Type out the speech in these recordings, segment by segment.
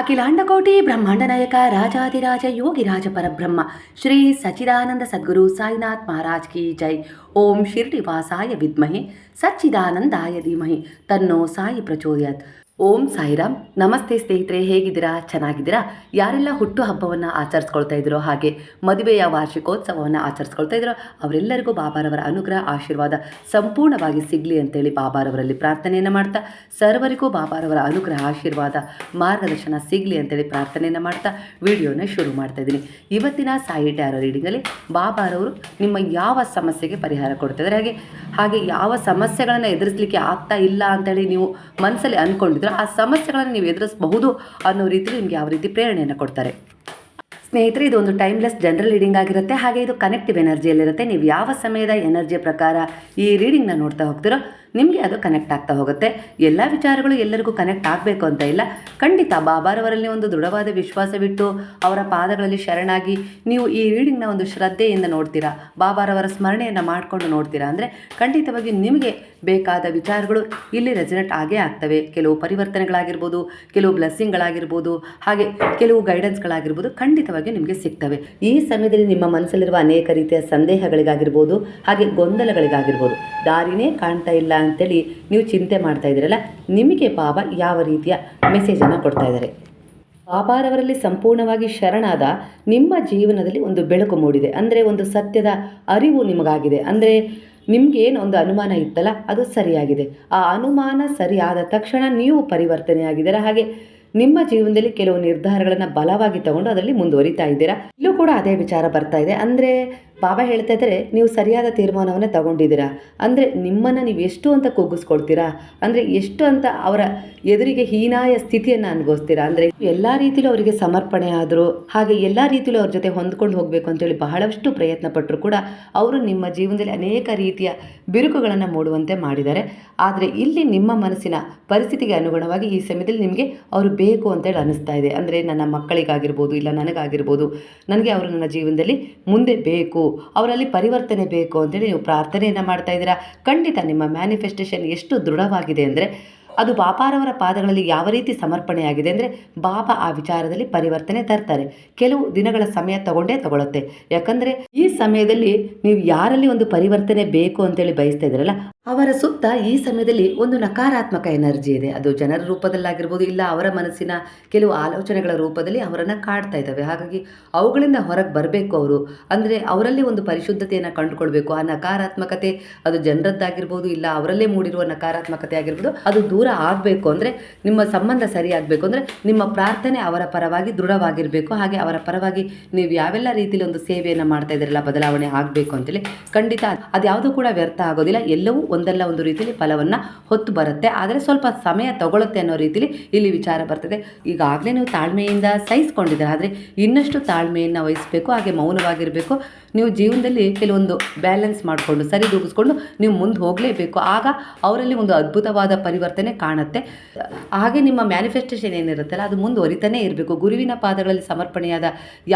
ಅಖಿಲಾಂಡಕೋಟಿ ಬ್ರಹ್ಮಾಂಡ ನಾಯಕ ರಾಜಾದಿರಾಜ ಯೋಗಿರಾಜ ಪರಬ್ರಹ್ಮ, ಶ್ರೀ ಸಚ್ಚಿದಾನಂದ ಸದ್ಗುರು ಸಾಯಿನಾಥ್ ಮಹಾರಾಜ್ ಕಿ ಜೈ. ಓಂ ಶಿರ್ಡಿವಾಸಾಯ ವಿದ್ಮಹೆ, ಸಚ್ಚಿದಾನಂದಾಯ ಧೀಮಹಿ, ತನ್ನೋ ಸಾಯಿ ಪ್ರಚೋದಯಾತ್. ಓಂ ಸಾಯಿರಾಮ್. ನಮಸ್ತೆ ಸ್ನೇಹಿತರೆ, ಹೇಗಿದ್ದೀರಾ? ಚೆನ್ನಾಗಿದ್ದೀರಾ? ಯಾರೆಲ್ಲ ಹುಟ್ಟು ಹಬ್ಬವನ್ನು ಆಚರಿಸ್ಕೊಳ್ತಾ ಇದ್ರೋ ಹಾಗೆ ಮದುವೆಯ ವಾರ್ಷಿಕೋತ್ಸವವನ್ನು ಆಚರಿಸ್ಕೊಳ್ತಾ ಇದ್ರೋ ಅವರೆಲ್ಲರಿಗೂ ಬಾಬಾರವರ ಅನುಗ್ರಹ, ಆಶೀರ್ವಾದ ಸಂಪೂರ್ಣವಾಗಿ ಸಿಗಲಿ ಅಂತೇಳಿ ಬಾಬಾರವರಲ್ಲಿ ಪ್ರಾರ್ಥನೆಯನ್ನು ಮಾಡ್ತಾ, ಸರ್ವರಿಗೂ ಬಾಬಾರವರ ಅನುಗ್ರಹ, ಆಶೀರ್ವಾದ, ಮಾರ್ಗದರ್ಶನ ಸಿಗಲಿ ಅಂತೇಳಿ ಪ್ರಾರ್ಥನೆಯನ್ನು ಮಾಡ್ತಾ ವಿಡಿಯೋನ ಶುರು ಮಾಡ್ತಾ ಇದ್ದೀನಿ. ಇವತ್ತಿನ ಸಾಯಿ ಟ್ಯಾರೋ ರೀಡಿಂಗಲ್ಲಿ ಬಾಬಾರವರು ನಿಮ್ಮ ಯಾವ ಸಮಸ್ಯೆಗೆ ಪರಿಹಾರ ಕೊಡ್ತಿದ್ದಾರೆ ಹಾಗೆ ಹಾಗೆ ಯಾವ ಸಮಸ್ಯೆಗಳನ್ನು ಎದುರಿಸಲಿಕ್ಕೆ ಆಗ್ತಾ ಇಲ್ಲ ಅಂತೇಳಿ ನೀವು ಮನಸ್ಸಲ್ಲಿ ಅಂದ್ಕೊಂಡಿದ್ರೆ ಆ ಸಮಸ್ಯೆಗಳನ್ನು ನೀವು ಎದುರಿಸಬಹುದು ಅನ್ನೋ ರೀತಿಯಲ್ಲಿ ನಿಮಗೆ ಯಾವ ರೀತಿ ಪ್ರೇರಣೆಯನ್ನು ಕೊಡ್ತಾರೆ. ಸ್ನೇಹಿತರೆ, ಇದು ಒಂದು ಟೈಮ್ಲೆಸ್ ಜನರಲ್ ರೀಡಿಂಗ್ ಆಗಿರುತ್ತೆ. ಹಾಗೆ ಇದು ಕನೆಕ್ಟಿವ್ ಎನರ್ಜಿಯಲ್ಲಿರುತ್ತೆ. ನೀವು ಯಾವ ಸಮಯದ ಎನರ್ಜಿಯ ಪ್ರಕಾರ ಈ ರೀಡಿಂಗ್ನ ನೋಡ್ತಾ ಹೋಗ್ತೀರೋ ನಿಮಗೆ ಅದು ಕನೆಕ್ಟ್ ಆಗ್ತಾ ಹೋಗುತ್ತೆ. ಎಲ್ಲ ವಿಚಾರಗಳು ಎಲ್ಲರಿಗೂ ಕನೆಕ್ಟ್ ಆಗಬೇಕು ಅಂತ ಇಲ್ಲ. ಖಂಡಿತ ಬಾಬಾರವರಲ್ಲಿ ಒಂದು ದೃಢವಾದ ವಿಶ್ವಾಸವಿಟ್ಟು ಅವರ ಪಾದಗಳಲ್ಲಿ ಶರಣಾಗಿ ನೀವು ಈ ರೀಡಿಂಗ್ನ ಒಂದು ಶ್ರದ್ಧೆಯಿಂದ ನೋಡ್ತೀರಾ, ಬಾಬಾರವರ ಸ್ಮರಣೆಯನ್ನು ಮಾಡಿಕೊಂಡು ನೋಡ್ತೀರಾ ಅಂದರೆ ಖಂಡಿತವಾಗಿ ನಿಮಗೆ ಬೇಕಾದ ವಿಚಾರಗಳು ಇಲ್ಲಿ ರೆಸಿನೆಟ್ ಆಗೇ ಆಗ್ತವೆ. ಕೆಲವು ಪರಿವರ್ತನೆಗಳಾಗಿರ್ಬೋದು, ಕೆಲವು ಬ್ಲೆಸ್ಸಿಂಗ್ಗಳಾಗಿರ್ಬೋದು ಹಾಗೆ ಕೆಲವು ಗೈಡೆನ್ಸ್ಗಳಾಗಿರ್ಬೋದು ಖಂಡಿತವಾಗಿ ನಿಮಗೆ ಸಿಗ್ತವೆ. ಈ ಸಮಯದಲ್ಲಿ ನಿಮ್ಮ ಮನಸ್ಸಲ್ಲಿರುವ ಅನೇಕ ರೀತಿಯ ಸಂದೇಹಗಳಿಗಾಗಿರ್ಬೋದು, ಹಾಗೆ ಗೊಂದಲಗಳಿಗಾಗಿರ್ಬೋದು, ದಾರಿನೇ ಕಾಣ್ತಾ ಇಲ್ಲ ಅಂತೇಳಿ ನೀವು ಚಿಂತೆ ಮಾಡ್ತಾ ಇದ್ದೀರಲ್ಲ, ನಿಮಗೆ ಬಾಬಾ ಯಾವ ರೀತಿಯ ಮೆಸೇಜನ್ನು ಕೊಡ್ತಾ ಇದ್ದಾರೆ? ಬಾಬಾರವರಲ್ಲಿ ಸಂಪೂರ್ಣವಾಗಿ ಶರಣಾದ ನಿಮ್ಮ ಜೀವನದಲ್ಲಿ ಒಂದು ಬೆಳಕು ಮೂಡಿದೆ. ಅಂದರೆ ಒಂದು ಸತ್ಯದ ಅರಿವು ನಿಮಗಾಗಿದೆ. ಅಂದರೆ ನಿಮಗೇನು ಒಂದು ಅನುಮಾನ ಇತ್ತಲ್ಲ, ಅದು ಸರಿಯಾಗಿದೆ. ಆ ಅನುಮಾನ ಸರಿಯಾದ ತಕ್ಷಣ ನೀವು ಪರಿವರ್ತನೆಯಾಗಿದ್ದೀರಾ? ಹಾಗೆ ನಿಮ್ಮ ಜೀವನದಲ್ಲಿ ಕೆಲವು ನಿರ್ಧಾರಗಳನ್ನು ಬಲವಾಗಿ ತಗೊಂಡು ಅದರಲ್ಲಿ ಮುಂದುವರಿತಾ ಇದ್ದೀರಾ? ಇಲ್ಲೂ ಕೂಡ ಅದೇ ವಿಚಾರ ಬರ್ತಾ ಇದೆ. ಅಂದರೆ ಬಾಬಾ ಹೇಳ್ತಾ ಇದ್ದಾರೆ ನೀವು ಸರಿಯಾದ ತೀರ್ಮಾನವನ್ನು ತಗೊಂಡಿದ್ದೀರಾ? ಅಂದರೆ ನಿಮ್ಮನ್ನು ನೀವು ಎಷ್ಟು ಅಂತ ಕುಗ್ಗಿಸ್ಕೊಳ್ತೀರಾ? ಅಂದರೆ ಎಷ್ಟು ಅಂತ ಅವರ ಎದುರಿಗೆ ಹೀನಾಯ ಸ್ಥಿತಿಯನ್ನು ಅನುಭವಿಸ್ತೀರಾ? ಅಂದರೆ ಎಲ್ಲ ರೀತಿಯಲ್ಲೂ ಅವರಿಗೆ ಸಮರ್ಪಣೆ ಆದರೂ, ಹಾಗೆ ಎಲ್ಲ ರೀತಿಯಲ್ಲೂ ಅವ್ರ ಜೊತೆ ಹೊಂದ್ಕೊಂಡು ಹೋಗಬೇಕು ಅಂತೇಳಿ ಬಹಳಷ್ಟು ಪ್ರಯತ್ನ ಪಟ್ಟರು ಕೂಡ ಅವರು ನಿಮ್ಮ ಜೀವನದಲ್ಲಿ ಅನೇಕ ರೀತಿಯ ಬಿರುಕುಗಳನ್ನು ಮೂಡುವಂತೆ ಮಾಡಿದ್ದಾರೆ. ಆದರೆ ಇಲ್ಲಿ ನಿಮ್ಮ ಮನಸ್ಸಿನ ಪರಿಸ್ಥಿತಿಗೆ ಅನುಗುಣವಾಗಿ ಈ ಸಮಯದಲ್ಲಿ ನಿಮಗೆ ಅವರು ಬೇಕು ಅಂತೇಳಿ ಅನಿಸ್ತಾ ಇದೆ. ಅಂದರೆ ನನ್ನ ಮಕ್ಕಳಿಗಾಗಿರ್ಬೋದು, ಇಲ್ಲ ನನಗಾಗಿರ್ಬೋದು, ನನಗೆ ಅವರು ನನ್ನ ಜೀವನದಲ್ಲಿ ಮುಂದೆ ಬೇಕು ಅವರಲ್ಲಿ ಪರಿವರ್ತನೆ ಬೇಕು ಅಂತೇಳಿ ನೀವು ಪ್ರಾರ್ಥನೆಯನ್ನು ಮಾಡ್ತಾ ಇದ್ದೀರಾ? ಖಂಡಿತ ನಿಮ್ಮ ಮ್ಯಾನಿಫೆಸ್ಟೇಷನ್ ಎಷ್ಟು ದೃಢವಾಗಿದೆ ಅಂದರೆ ಅದು ಬಾಪಾರವರ ಪಾದಗಳಲ್ಲಿ ಯಾವ ರೀತಿ ಸಮರ್ಪಣೆಯಾಗಿದೆ ಅಂದರೆ ಬಾಬಾ ಆ ವಿಚಾರದಲ್ಲಿ ಪರಿವರ್ತನೆ ತರ್ತಾರೆ. ಕೆಲವು ದಿನಗಳ ಸಮಯ ತಗೊಂಡೇ ತಗೊಳ್ಳುತ್ತೆ ಯಾಕಂದರೆ ಈ ಸಮಯದಲ್ಲಿ ನೀವು ಯಾರಲ್ಲಿ ಒಂದು ಪರಿವರ್ತನೆ ಬೇಕು ಅಂತೇಳಿ ಬಯಸ್ತಾ ಇದ್ದೀರಲ್ಲ ಅವರ ಸುತ್ತ ಈ ಸಮಯದಲ್ಲಿ ಒಂದು ನಕಾರಾತ್ಮಕ ಎನರ್ಜಿ ಇದೆ. ಅದು ಜನರ ರೂಪದಲ್ಲಾಗಿರ್ಬೋದು, ಇಲ್ಲ ಅವರ ಮನಸ್ಸಿನ ಕೆಲವು ಆಲೋಚನೆಗಳ ರೂಪದಲ್ಲಿ ಅವರನ್ನು ಕಾಡ್ತಾ ಇದ್ದಾವೆ. ಹಾಗಾಗಿ ಅವುಗಳಿಂದ ಹೊರಗೆ ಬರಬೇಕು ಅವರು. ಅಂದರೆ ಅವರಲ್ಲಿ ಒಂದು ಪರಿಶುದ್ಧತೆಯನ್ನು ಕಂಡುಕೊಳ್ಬೇಕು. ಆ ನಕಾರಾತ್ಮಕತೆ ಅದು ಜನರದ್ದಾಗಿರ್ಬೋದು, ಇಲ್ಲ ಅವರಲ್ಲೇ ಮೂಡಿರುವ ನಕಾರಾತ್ಮಕತೆ ಆಗಿರ್ಬೋದು, ಅದು ದೂರ ಆಗಬೇಕು ಅಂದರೆ ನಿಮ್ಮ ಸಂಬಂಧ ಸರಿಯಾಗಬೇಕು ಅಂದರೆ ನಿಮ್ಮ ಪ್ರಾರ್ಥನೆ ಅವರ ಪರವಾಗಿ ದೃಢವಾಗಿರಬೇಕು. ಹಾಗೆ ಅವರ ಪರವಾಗಿ ನೀವು ಯಾವೆಲ್ಲ ರೀತಿಯಲ್ಲಿ ಒಂದು ಸೇವೆಯನ್ನು ಮಾಡ್ತಾ ಇದ್ದೀರಲ್ಲ, ಬದಲಾವಣೆ ಆಗಬೇಕು ಅಂತೇಳಿ ಖಂಡಿತ ಅದು ಯಾವುದೂ ಕೂಡ ವ್ಯರ್ಥ ಆಗೋದಿಲ್ಲ. ಎಲ್ಲವೂ ಒಂದಲ್ಲ ಒಂದು ರೀತಿಯಲ್ಲಿ ಫಲವನ್ನು ಹೊತ್ತು ಬರುತ್ತೆ. ಆದರೆ ಸ್ವಲ್ಪ ಸಮಯ ತಗೊಳುತ್ತೆ ಅನ್ನೋ ರೀತಿಯಲ್ಲಿ ಇಲ್ಲಿ ವಿಚಾರ ಬರ್ತದೆ. ಈಗಾಗಲೇ ನೀವು ತಾಳ್ಮೆಯಿಂದ ಸಹಿಸ್ಕೊಂಡಿದ್ದೀರ. ಆದರೆ ಇನ್ನಷ್ಟು ತಾಳ್ಮೆಯನ್ನು ವಹಿಸಬೇಕು, ಹಾಗೆ ಮೌನವಾಗಿರಬೇಕು. ನೀವು ಜೀವನದಲ್ಲಿ ಕೆಲವೊಂದು ಬ್ಯಾಲೆನ್ಸ್ ಮಾಡಿಕೊಂಡು ಸರಿದೂಗಿಸ್ಕೊಂಡು ನೀವು ಮುಂದೆ ಹೋಗಲೇಬೇಕು. ಆಗ ಅವರಲ್ಲಿ ಒಂದು ಅದ್ಭುತವಾದ ಪರಿವರ್ತನೆ ಕಾಣುತ್ತೆ. ಹಾಗೆ ನಿಮ್ಮ ಮ್ಯಾನಿಫೆಸ್ಟೇಷನ್ ಏನಿರುತ್ತಲ್ಲ, ಅದು ಮುಂದುವರಿತಾನೇ ಇರಬೇಕು. ಗುರುವಿನ ಪಾದಗಳಲ್ಲಿ ಸಮರ್ಪಣೆಯಾದ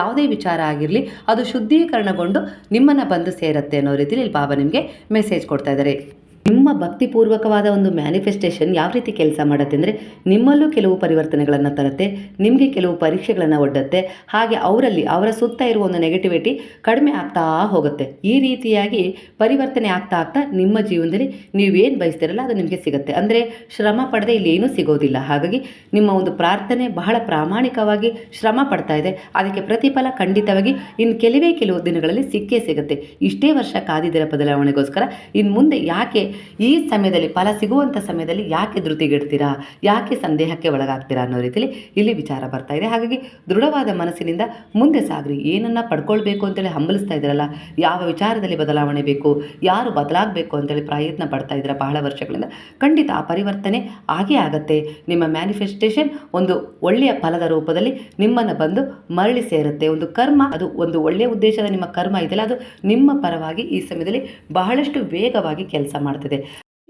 ಯಾವುದೇ ವಿಚಾರ ಆಗಿರಲಿ, ಅದು ಶುದ್ಧೀಕರಣಗೊಂಡು ನಿಮ್ಮನ್ನು ಬಂದು ಸೇರುತ್ತೆ ಅನ್ನೋ ರೀತಿಯಲ್ಲಿ ಇಲ್ಲಿ ಬಾಬಾ ನಿಮಗೆ ಮೆಸೇಜ್ ಕೊಡ್ತಾ ಇದ್ದಾರೆ. ನಿಮ್ಮ ಭಕ್ತಿಪೂರ್ವಕವಾದ ಒಂದು ಮ್ಯಾನಿಫೆಸ್ಟೇಷನ್ ಯಾವ ರೀತಿ ಕೆಲಸ ಮಾಡುತ್ತೆ ಅಂದರೆ ನಿಮ್ಮಲ್ಲೂ ಕೆಲವು ಪರಿವರ್ತನೆಗಳನ್ನು ತರುತ್ತೆ, ನಿಮಗೆ ಕೆಲವು ಪರೀಕ್ಷೆಗಳನ್ನು ಒಡ್ಡತ್ತೆ, ಹಾಗೆ ಅವರಲ್ಲಿ ಅವರ ಸುತ್ತ ಇರುವ ಒಂದು ನೆಗೆಟಿವಿಟಿ ಕಡಿಮೆ ಆಗ್ತಾ ಹೋಗುತ್ತೆ. ಈ ರೀತಿಯಾಗಿ ಪರಿವರ್ತನೆ ಆಗ್ತಾ ಆಗ್ತಾ ನಿಮ್ಮ ಜೀವನದಲ್ಲಿ ನೀವೇನು ಬಯಸ್ತಿರಲ್ಲ ಅದು ನಿಮಗೆ ಸಿಗುತ್ತೆ. ಅಂದರೆ ಶ್ರಮ ಪಡದೆ ಇಲ್ಲಿ ಏನೂ ಸಿಗೋದಿಲ್ಲ. ಹಾಗಾಗಿ ನಿಮ್ಮ ಒಂದು ಪ್ರಾರ್ಥನೆ ಬಹಳ ಪ್ರಾಮಾಣಿಕವಾಗಿ ಶ್ರಮ ಪಡ್ತಾ ಇದೆ. ಅದಕ್ಕೆ ಪ್ರತಿಫಲ ಖಂಡಿತವಾಗಿ ಇನ್ನು ಕೆಲವೇ ಕೆಲವು ದಿನಗಳಲ್ಲಿ ಸಿಕ್ಕೇ ಸಿಗುತ್ತೆ. ಇಷ್ಟೇ ವರ್ಷ ಕಾದಿದ್ದರ ಬದಲಾವಣೆಗೋಸ್ಕರ ಇನ್ನು ಮುಂದೆ ಯಾಕೆ ಈ ಸಮಯದಲ್ಲಿ ಫಲ ಸಿಗುವಂಥ ಸಮಯದಲ್ಲಿ ಯಾಕೆ ಧೃತಿಗೆಡ್ತೀರಾ? ಯಾಕೆ ಸಂದೇಹಕ್ಕೆ ಒಳಗಾಗ್ತೀರಾ ಅನ್ನೋ ರೀತಿಯಲ್ಲಿ ಇಲ್ಲಿ ವಿಚಾರ ಬರ್ತಾ ಇದೆ. ಹಾಗಾಗಿ ದೃಢವಾದ ಮನಸ್ಸಿನಿಂದ ಮುಂದೆ ಸಾಗ್ರಿ. ಏನನ್ನ ಪಡ್ಕೊಳ್ಬೇಕು ಅಂತೇಳಿ ಹಂಬಲಿಸ್ತಾ ಇದ್ದೀರಲ್ಲ, ಯಾವ ವಿಚಾರದಲ್ಲಿ ಬದಲಾವಣೆ ಬೇಕು, ಯಾರು ಬದಲಾಗಬೇಕು ಅಂತೇಳಿ ಪ್ರಯತ್ನ ಪಡ್ತಾ ಇದ್ದೀರಾ ಬಹಳ ವರ್ಷಗಳಿಂದ? ಖಂಡಿತ ಆ ಪರಿವರ್ತನೆ ಆಗೇ ಆಗತ್ತೆ. ನಿಮ್ಮ ಮ್ಯಾನಿಫೆಸ್ಟೇಷನ್ ಒಂದು ಒಳ್ಳೆಯ ಫಲದ ರೂಪದಲ್ಲಿ ನಿಮ್ಮನ್ನು ಬಂದು ಮರಳಿ ಸೇರುತ್ತೆ. ಒಂದು ಕರ್ಮ, ಅದು ಒಂದು ಒಳ್ಳೆಯ ಉದ್ದೇಶದ ನಿಮ್ಮ ಕರ್ಮ ಇದೆಯಲ್ಲ, ಅದು ನಿಮ್ಮ ಪರವಾಗಿ ಈ ಸಮಯದಲ್ಲಿ ಬಹಳಷ್ಟು ವೇಗವಾಗಿ ಕೆಲಸ ಮಾಡ್ತದೆ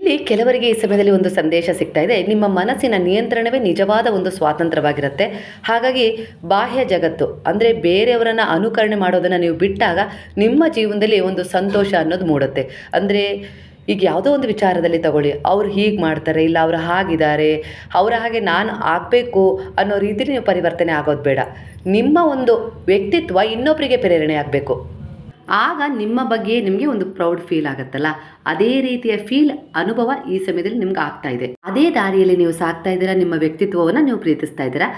ಇಲ್ಲಿ ಕೆಲವರಿಗೆ ಈ ಸಮಯದಲ್ಲಿ ಒಂದು ಸಂದೇಶ ಸಿಗ್ತಾ ಇದೆ. ನಿಮ್ಮ ಮನಸ್ಸಿನ ನಿಯಂತ್ರಣವೇ ನಿಜವಾದ ಒಂದು ಸ್ವಾತಂತ್ರ್ಯವಾಗಿರುತ್ತೆ. ಹಾಗಾಗಿ ಬಾಹ್ಯ ಜಗತ್ತು, ಅಂದರೆ ಬೇರೆಯವರನ್ನು ಅನುಕರಣೆ ಮಾಡೋದನ್ನು ನೀವು ಬಿಟ್ಟಾಗ ನಿಮ್ಮ ಜೀವನದಲ್ಲಿ ಒಂದು ಸಂತೋಷ ಅನ್ನೋದು ಮೂಡುತ್ತೆ. ಅಂದರೆ ಈಗ ಯಾವುದೋ ಒಂದು ವಿಚಾರದಲ್ಲಿ ತಗೊಳ್ಳಿ, ಅವ್ರು ಹೀಗೆ ಮಾಡ್ತಾರೆ, ಇಲ್ಲ ಅವರು ಹಾಗಿದ್ದಾರೆ, ಅವರ ಹಾಗೆ ನಾನು ಆಗಬೇಕು ಅನ್ನೋ ರೀತಿಲಿ ನೀವು ಪರಿವರ್ತನೆ ಆಗೋದು ಬೇಡ. ನಿಮ್ಮ ಒಂದು ವ್ಯಕ್ತಿತ್ವ ಇನ್ನೊಬ್ಬರಿಗೆ ಪ್ರೇರಣೆ ಆಗಬೇಕು. ಆಗ ನಿಮ್ಮ ಬಗ್ಗೆ ನಿಮಗೆ ಒಂದು ಪ್ರೌಡ್ ಫೀಲ್ ಆಗುತ್ತಲ್ಲ. ಅದೇ ರೀತಿಯ ಫೀಲ್ ಅನುಭವ ಈ ಸಮಯದಲ್ಲಿ ನಿಮ್ಗೆ ಆಗ್ತಾ ಇದೆ. ಅದೇ ದಾರಿಯಲ್ಲಿ ನೀವು ಸಾಕ್ತಾ ಇದ್ದೀರಾ, ನಿಮ್ಮ ವ್ಯಕ್ತಿತ್ವವನ್ನು ನೀವು ಪ್ರೀತಿಸ್ತಾ ಇದ್ದೀರಾ.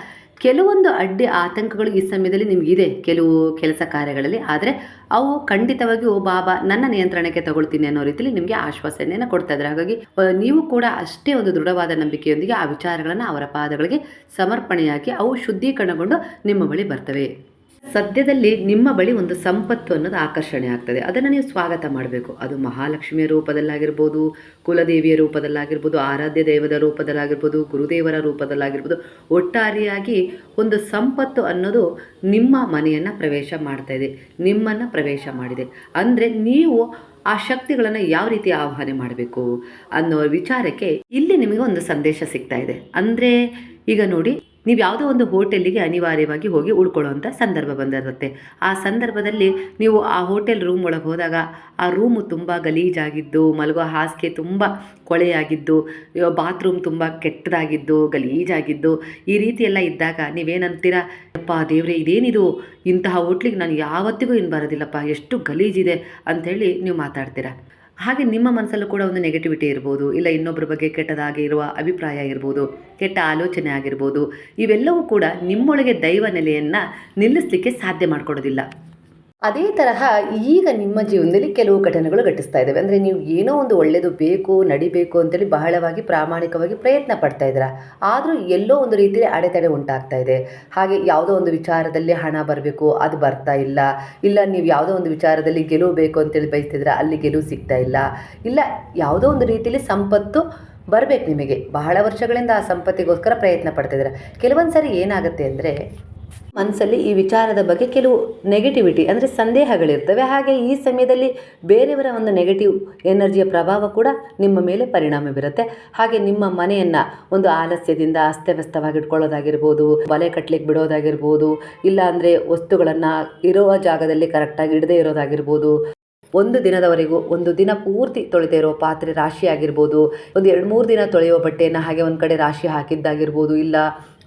ಕೆಲವೊಂದು ಅಡ್ಡಿ ಆತಂಕಗಳು ಈ ಸಮಯದಲ್ಲಿ ನಿಮಗಿದೆ ಕೆಲವು ಕೆಲಸ ಕಾರ್ಯಗಳಲ್ಲಿ. ಆದರೆ ಅವು ಖಂಡಿತವಾಗಿಯೂ ಬಾಬಾ, ನನ್ನ ನಿಯಂತ್ರಣಕ್ಕೆ ತಗೊಳ್ತೀನಿ ಅನ್ನೋ ರೀತಿಯಲ್ಲಿ ನಿಮಗೆ ಆಶ್ವಾಸನೆಯನ್ನು ಕೊಡ್ತಾ ಇದ್ದಾರೆ. ಹಾಗಾಗಿ ನೀವು ಕೂಡ ಅಷ್ಟೇ ಒಂದು ದೃಢವಾದ ನಂಬಿಕೆಯೊಂದಿಗೆ ಆ ವಿಚಾರಗಳನ್ನು ಅವರ ಪಾದಗಳಿಗೆ ಸಮರ್ಪಣೆಯಾಗಿ ಅವು ಶುದ್ಧೀಕರಣಗೊಂಡು ನಿಮ್ಮ ಬಳಿ ಬರ್ತವೆ. ಸದ್ಯದಲ್ಲಿ ನಿಮ್ಮ ಬಳಿ ಒಂದು ಸಂಪತ್ತು ಅನ್ನೋದು ಆಕರ್ಷಣೆ ಆಗ್ತದೆ. ಅದನ್ನು ನೀವು ಸ್ವಾಗತ ಮಾಡಬೇಕು. ಅದು ಮಹಾಲಕ್ಷ್ಮಿಯ ರೂಪದಲ್ಲಾಗಿರ್ಬೋದು, ಕುಲದೇವಿಯ ರೂಪದಲ್ಲಾಗಿರ್ಬೋದು, ಆರಾಧ್ಯ ದೈವದ ರೂಪದಲ್ಲಾಗಿರ್ಬೋದು, ಗುರುದೇವರ ರೂಪದಲ್ಲಾಗಿರ್ಬೋದು, ಒಟ್ಟಾರೆಯಾಗಿ ಒಂದು ಸಂಪತ್ತು ಅನ್ನೋದು ನಿಮ್ಮ ಮನೆಯನ್ನು ಪ್ರವೇಶ ಮಾಡ್ತಾ ಇದೆ, ನಿಮ್ಮನ್ನು ಪ್ರವೇಶ ಮಾಡಿದೆ. ಅಂದರೆ ನೀವು ಆ ಶಕ್ತಿಗಳನ್ನು ಯಾವ ರೀತಿ ಆಹ್ವಾನ ಮಾಡಬೇಕು ಅನ್ನೋ ವಿಚಾರಕ್ಕೆ ಇಲ್ಲಿ ನಿಮಗೆ ಒಂದು ಸಂದೇಶ ಸಿಗ್ತಾ ಇದೆ. ಅಂದರೆ ಈಗ ನೋಡಿ ನೀವು ಯಾವುದೋ ಒಂದು ಹೋಟೆಲ್ಲಿಗೆ ಅನಿವಾರ್ಯವಾಗಿ ಹೋಗಿ ಉಳ್ಕೊಳ್ಳೋವಂಥ ಸಂದರ್ಭ ಬಂದಿರುತ್ತೆ. ಆ ಸಂದರ್ಭದಲ್ಲಿ ನೀವು ಆ ಹೋಟೆಲ್ ರೂಮ್ ಒಳಗೆ ಹೋದಾಗ ಆ ರೂಮು ತುಂಬ ಗಲೀಜಾಗಿದ್ದು, ಮಲಗೋ ಹಾಸಿಗೆ ತುಂಬ ಕೊಳೆಯಾಗಿದ್ದು ಬಾತ್ರೂಮ್ ತುಂಬ ಕೆಟ್ಟದಾಗಿದ್ದು, ಗಲೀಜಾಗಿದ್ದು, ಈ ರೀತಿ ಎಲ್ಲ ಇದ್ದಾಗ ನೀವೇನಂತೀರಾ ಅಪ್ಪ ದೇವ್ರೆ, ಇದೇನಿದು? ಇಂತಹ ಹೋಟ್ಲಿಗೆ ನಾನು ಯಾವತ್ತಿಗೂ ಇನ್ನು ಬರೋದಿಲ್ಲಪ್ಪ ಎಷ್ಟು ಗಲೀಜಿದೆ ಅಂಥೇಳಿ ನೀವು ಮಾತಾಡ್ತೀರಾ. ಹಾಗೆ ನಿಮ್ಮ ಮನಸ್ಸಲ್ಲೂ ಕೂಡ ಒಂದು ನೆಗೆಟಿವಿಟಿ ಇರ್ಬೋದು, ಇಲ್ಲ ಇನ್ನೊಬ್ಬರ ಬಗ್ಗೆ ಕೆಟ್ಟದಾಗಿ ಇರುವ ಅಭಿಪ್ರಾಯ ಇರ್ಬೋದು, ಕೆಟ್ಟ ಆಲೋಚನೆ ಆಗಿರ್ಬೋದು, ಇವೆಲ್ಲವೂ ಕೂಡ ನಿಮ್ಮೊಳಗೆ ದೈವ ನೆಲೆಯನ್ನು ನಿಲ್ಲಿಸಲಿಕ್ಕೆ ಸಾಧ್ಯ ಮಾಡಿಕೊಡೋದಿಲ್ಲ. ಅದೇ ತರಹ ಈಗ ನಿಮ್ಮ ಜೀವನದಲ್ಲಿ ಕೆಲವು ಘಟನೆಗಳು ಘಟಿಸ್ತಾ ಇದ್ದಾವೆ ಅಂದರೆ ನೀವು ಏನೋ ಒಂದು ಒಳ್ಳೆಯದು ಬೇಕು, ನಡಿಬೇಕು ಅಂತೇಳಿ ಬಹಳವಾಗಿ ಪ್ರಾಮಾಣಿಕವಾಗಿ ಪ್ರಯತ್ನ ಪಡ್ತಾ ಇದ್ದೀರಾ? ಆದರೂ ಎಲ್ಲೋ ಒಂದು ರೀತಿಯಲ್ಲಿ ಅಡೆತಡೆ ಉಂಟಾಗ್ತಾ ಇದೆ. ಹಾಗೆ ಯಾವುದೋ ಒಂದು ವಿಚಾರದಲ್ಲಿ ಹಣ ಬರಬೇಕು, ಅದು ಬರ್ತಾ ಇಲ್ಲ. ಇಲ್ಲ, ನೀವು ಯಾವುದೋ ಒಂದು ವಿಚಾರದಲ್ಲಿ ಗೆಲುವು ಬೇಕು ಅಂತೇಳಿ ಬಯಸ್ತಿದ್ರೆ ಅಲ್ಲಿ ಗೆಲುವು ಸಿಗ್ತಾ ಇಲ್ಲ. ಇಲ್ಲ, ಯಾವುದೋ ಒಂದು ರೀತಿಯಲ್ಲಿ ಸಂಪತ್ತು ಬರಬೇಕು ನಿಮಗೆ. ಬಹಳ ವರ್ಷಗಳಿಂದ ಆ ಸಂಪತ್ತಿಗೋಸ್ಕರ ಪ್ರಯತ್ನ ಪಡ್ತಿದ್ದೀರಾ ಕೆಲವೊಂದು ಸರಿ ಏನಾಗುತ್ತೆ ಅಂದರೆ ಮನಸ್ಸಲ್ಲಿ ಈ ವಿಚಾರದ ಬಗ್ಗೆ ಕೆಲವು ನೆಗೆಟಿವಿಟಿ ಅಂದರೆ ಸಂದೇಹಗಳಿರ್ತವೆ. ಹಾಗೆ ಈ ಸಮಯದಲ್ಲಿ ಬೇರೆಯವರ ಒಂದು ನೆಗೆಟಿವ್ ಎನರ್ಜಿಯ ಪ್ರಭಾವ ಕೂಡ ನಿಮ್ಮ ಮೇಲೆ ಪರಿಣಾಮ ಬೀರುತ್ತೆ. ಹಾಗೆ ನಿಮ್ಮ ಮನೆಯನ್ನು ಒಂದು ಆಲಸ್ಯದಿಂದ ಅಸ್ತವ್ಯಸ್ತವಾಗಿ ಇಟ್ಕೊಳ್ಳೋದಾಗಿರ್ಬೋದು ಬಲೆ ಕಟ್ಟಲಿಕ್ಕೆ ಬಿಡೋದಾಗಿರ್ಬೋದು, ಇಲ್ಲ ಅಂದರೆ ವಸ್ತುಗಳನ್ನು ಇರುವ ಜಾಗದಲ್ಲಿ ಕರೆಕ್ಟಾಗಿ ಇಡದೇ ಇರೋದಾಗಿರ್ಬೋದು. ಒಂದು ದಿನದವರೆಗೂ ಒಂದು ದಿನ ಪೂರ್ತಿ ತೊಳಿತಾ ಇರೋ ಪಾತ್ರೆ ರಾಶಿ ಆಗಿರ್ಬೋದು ಒಂದು ಎರಡು ಮೂರು ದಿನ ತೊಳೆಯುವ ಬಟ್ಟೆಯನ್ನು ಹಾಗೆ ಒಂದು ಕಡೆ ರಾಶಿ ಹಾಕಿದ್ದಾಗಿರ್ಬೋದು, ಇಲ್ಲ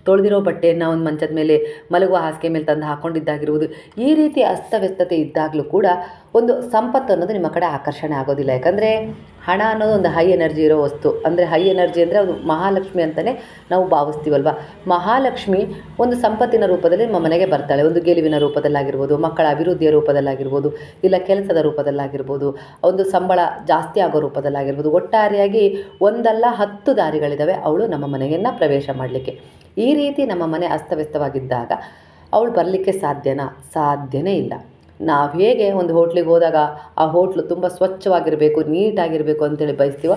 ತೊಳೆದಿರೋ ಬಟ್ಟೆಯನ್ನು ಒಂದು ಮಂಚದ ಮೇಲೆ ಮಲಗುವ ಹಾಸಿಗೆ ಮೇಲೆ ತಂದು ಹಾಕ್ಕೊಂಡಿದ್ದಾಗಿರ್ಬೋದು ಈ ರೀತಿ ಅಸ್ತವ್ಯಸ್ತತೆ ಇದ್ದಾಗಲೂ ಕೂಡ ಒಂದು ಸಂಪತ್ತು ಅನ್ನೋದು ನಿಮ್ಮ ಕಡೆ ಆಕರ್ಷಣೆ ಆಗೋದಿಲ್ಲ. ಯಾಕಂದರೆ ಹಣ ಅನ್ನೋದು ಒಂದು ಹೈ ಎನರ್ಜಿ ಇರೋ ವಸ್ತು. ಅಂದರೆ ಹೈ ಎನರ್ಜಿ ಅಂದರೆ ಅದು ಮಹಾಲಕ್ಷ್ಮಿ ಅಂತಲೇ ನಾವು ಭಾವಿಸ್ತೀವಲ್ವ? ಮಹಾಲಕ್ಷ್ಮಿ ಒಂದು ಸಂಪತ್ತಿನ ರೂಪದಲ್ಲಿ ನಮ್ಮ ಮನೆಗೆ ಬರ್ತಾಳೆ. ಒಂದು ಗೆಲುವಿನ ರೂಪದಲ್ಲಾಗಿರ್ಬೋದು, ಮಕ್ಕಳ ಅಭಿವೃದ್ಧಿಯ ರೂಪದಲ್ಲಾಗಿರ್ಬೋದು, ಇಲ್ಲ ಕೆಲಸದ ರೂಪದಲ್ಲಾಗಿರ್ಬೋದು, ಒಂದು ಸಂಬಳ ಜಾಸ್ತಿ ಆಗೋ ರೂಪದಲ್ಲಾಗಿರ್ಬೋದು, ಒಟ್ಟಾರೆಯಾಗಿ ಒಂದಲ್ಲ ಹತ್ತು ದಾರಿಗಳಿದ್ದಾವೆ ಅವಳು ನಮ್ಮ ಮನೆಯನ್ನು ಪ್ರವೇಶ ಮಾಡಲಿಕ್ಕೆ. ಈ ರೀತಿ ನಮ್ಮ ಮನೆ ಅಸ್ತವ್ಯಸ್ತವಾಗಿದ್ದಾಗ ಅವಳು ಬರಲಿಕ್ಕೆ ಸಾಧ್ಯನಾ? ಸಾಧ್ಯನೇ ಇಲ್ಲ. ನಾವು ಹೇಗೆ ಒಂದು ಹೋಟ್ಲಿಗೆ ಹೋದಾಗ ಆ ಹೋಟ್ಲು ತುಂಬ ಸ್ವಚ್ಛವಾಗಿರಬೇಕು, ನೀಟಾಗಿರಬೇಕು ಅಂತೇಳಿ ಬಯಸ್ತೀವೋ,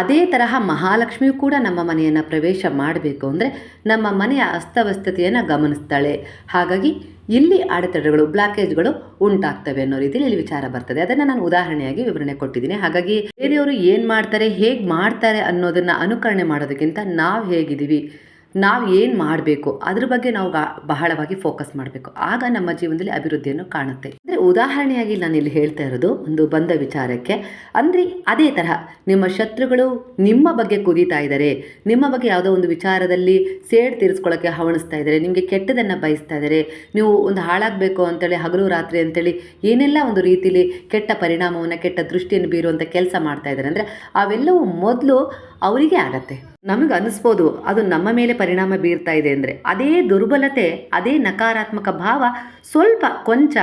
ಅದೇ ತರಹ ಮಹಾಲಕ್ಷ್ಮಿಯು ಕೂಡ ನಮ್ಮ ಮನೆಯನ್ನು ಪ್ರವೇಶ ಮಾಡಬೇಕು ಅಂದರೆ ನಮ್ಮ ಮನೆಯ ಅಸ್ತವ್ಯಸ್ತತೆಯನ್ನು ಗಮನಿಸ್ತಾಳೆ. ಹಾಗಾಗಿ ಇಲ್ಲಿ ಅಡೆತಡೆಗಳು, ಬ್ಲಾಕೇಜ್ಗಳು ಉಂಟಾಗ್ತವೆ ಅನ್ನೋ ರೀತಿಯಲ್ಲಿ ಇಲ್ಲಿ ವಿಚಾರ ಬರ್ತದೆ. ಅದನ್ನು ನಾನು ಉದಾಹರಣೆಯಾಗಿ ವಿವರಣೆ ಕೊಟ್ಟಿದ್ದೀನಿ. ಹಾಗಾಗಿ ಬೇರೆಯವರು ಏನು ಮಾಡ್ತಾರೆ, ಹೇಗೆ ಮಾಡ್ತಾರೆ ಅನ್ನೋದನ್ನು ಅನುಕರಣೆ ಮಾಡೋದಕ್ಕಿಂತ ನಾವು ಹೇಗಿದ್ದೀವಿ? ನಾವು ಏನು ಮಾಡಬೇಕು? ಅದ್ರ ಬಗ್ಗೆ ನಾವು ಬಹಳವಾಗಿ ಫೋಕಸ್ ಮಾಡಬೇಕು. ಆಗ ನಮ್ಮ ಜೀವನದಲ್ಲಿ ಅಭಿವೃದ್ಧಿಯನ್ನು ಕಾಣುತ್ತೆ. ಅಂದರೆ ಉದಾಹರಣೆಯಾಗಿ ನಾನು ಇಲ್ಲಿ ಹೇಳ್ತಾ ಇರೋದು, ಒಂದು ಬಂದ ವಿಚಾರಕ್ಕೆ. ಅಂದರೆ ಅದೇ ತರಹ ನಿಮ್ಮ ಶತ್ರುಗಳು ನಿಮ್ಮ ಬಗ್ಗೆ ಕುದೀತಾ ಇದ್ದಾರೆ ನಿಮ್ಮ ಬಗ್ಗೆ ಯಾವುದೋ ಒಂದು ವಿಚಾರದಲ್ಲಿ ಸೇಡ್ ತೀರಿಸ್ಕೊಳ್ಳೋಕ್ಕೆ ಹವಣಿಸ್ತಾ ಇದ್ದಾರೆ ನಿಮಗೆ ಕೆಟ್ಟದನ್ನು ಬಯಸ್ತಾ ಇದ್ದಾರೆ ನೀವು ಒಂದು ಹಾಳಾಗಬೇಕು ಅಂತೇಳಿ, ಹಗಲು ರಾತ್ರಿ ಅಂತೇಳಿ ಏನೆಲ್ಲ ಒಂದು ರೀತಿಯಲ್ಲಿ ಕೆಟ್ಟ ಪರಿಣಾಮವನ್ನು, ಕೆಟ್ಟ ದೃಷ್ಟಿಯನ್ನು ಬೀರುವಂಥ ಕೆಲಸ ಮಾಡ್ತಾ ಇದ್ದಾರೆ ಅಂದರೆ ಅವೆಲ್ಲವೂ ಮೊದಲು ಅವರಿಗೆ ಆಗತ್ತೆ. ನಮಗೆ ಅನಿಸ್ಬೋದು ಅದು ನಮ್ಮ ಮೇಲೆ ಪರಿಣಾಮ ಬೀರ್ತಾ ಇದೆ ಅಂದರೆ. ಅದೇ ದುರ್ಬಲತೆ, ಅದೇ ನಕಾರಾತ್ಮಕ ಭಾವ, ಸ್ವಲ್ಪ ಕೊಂಚ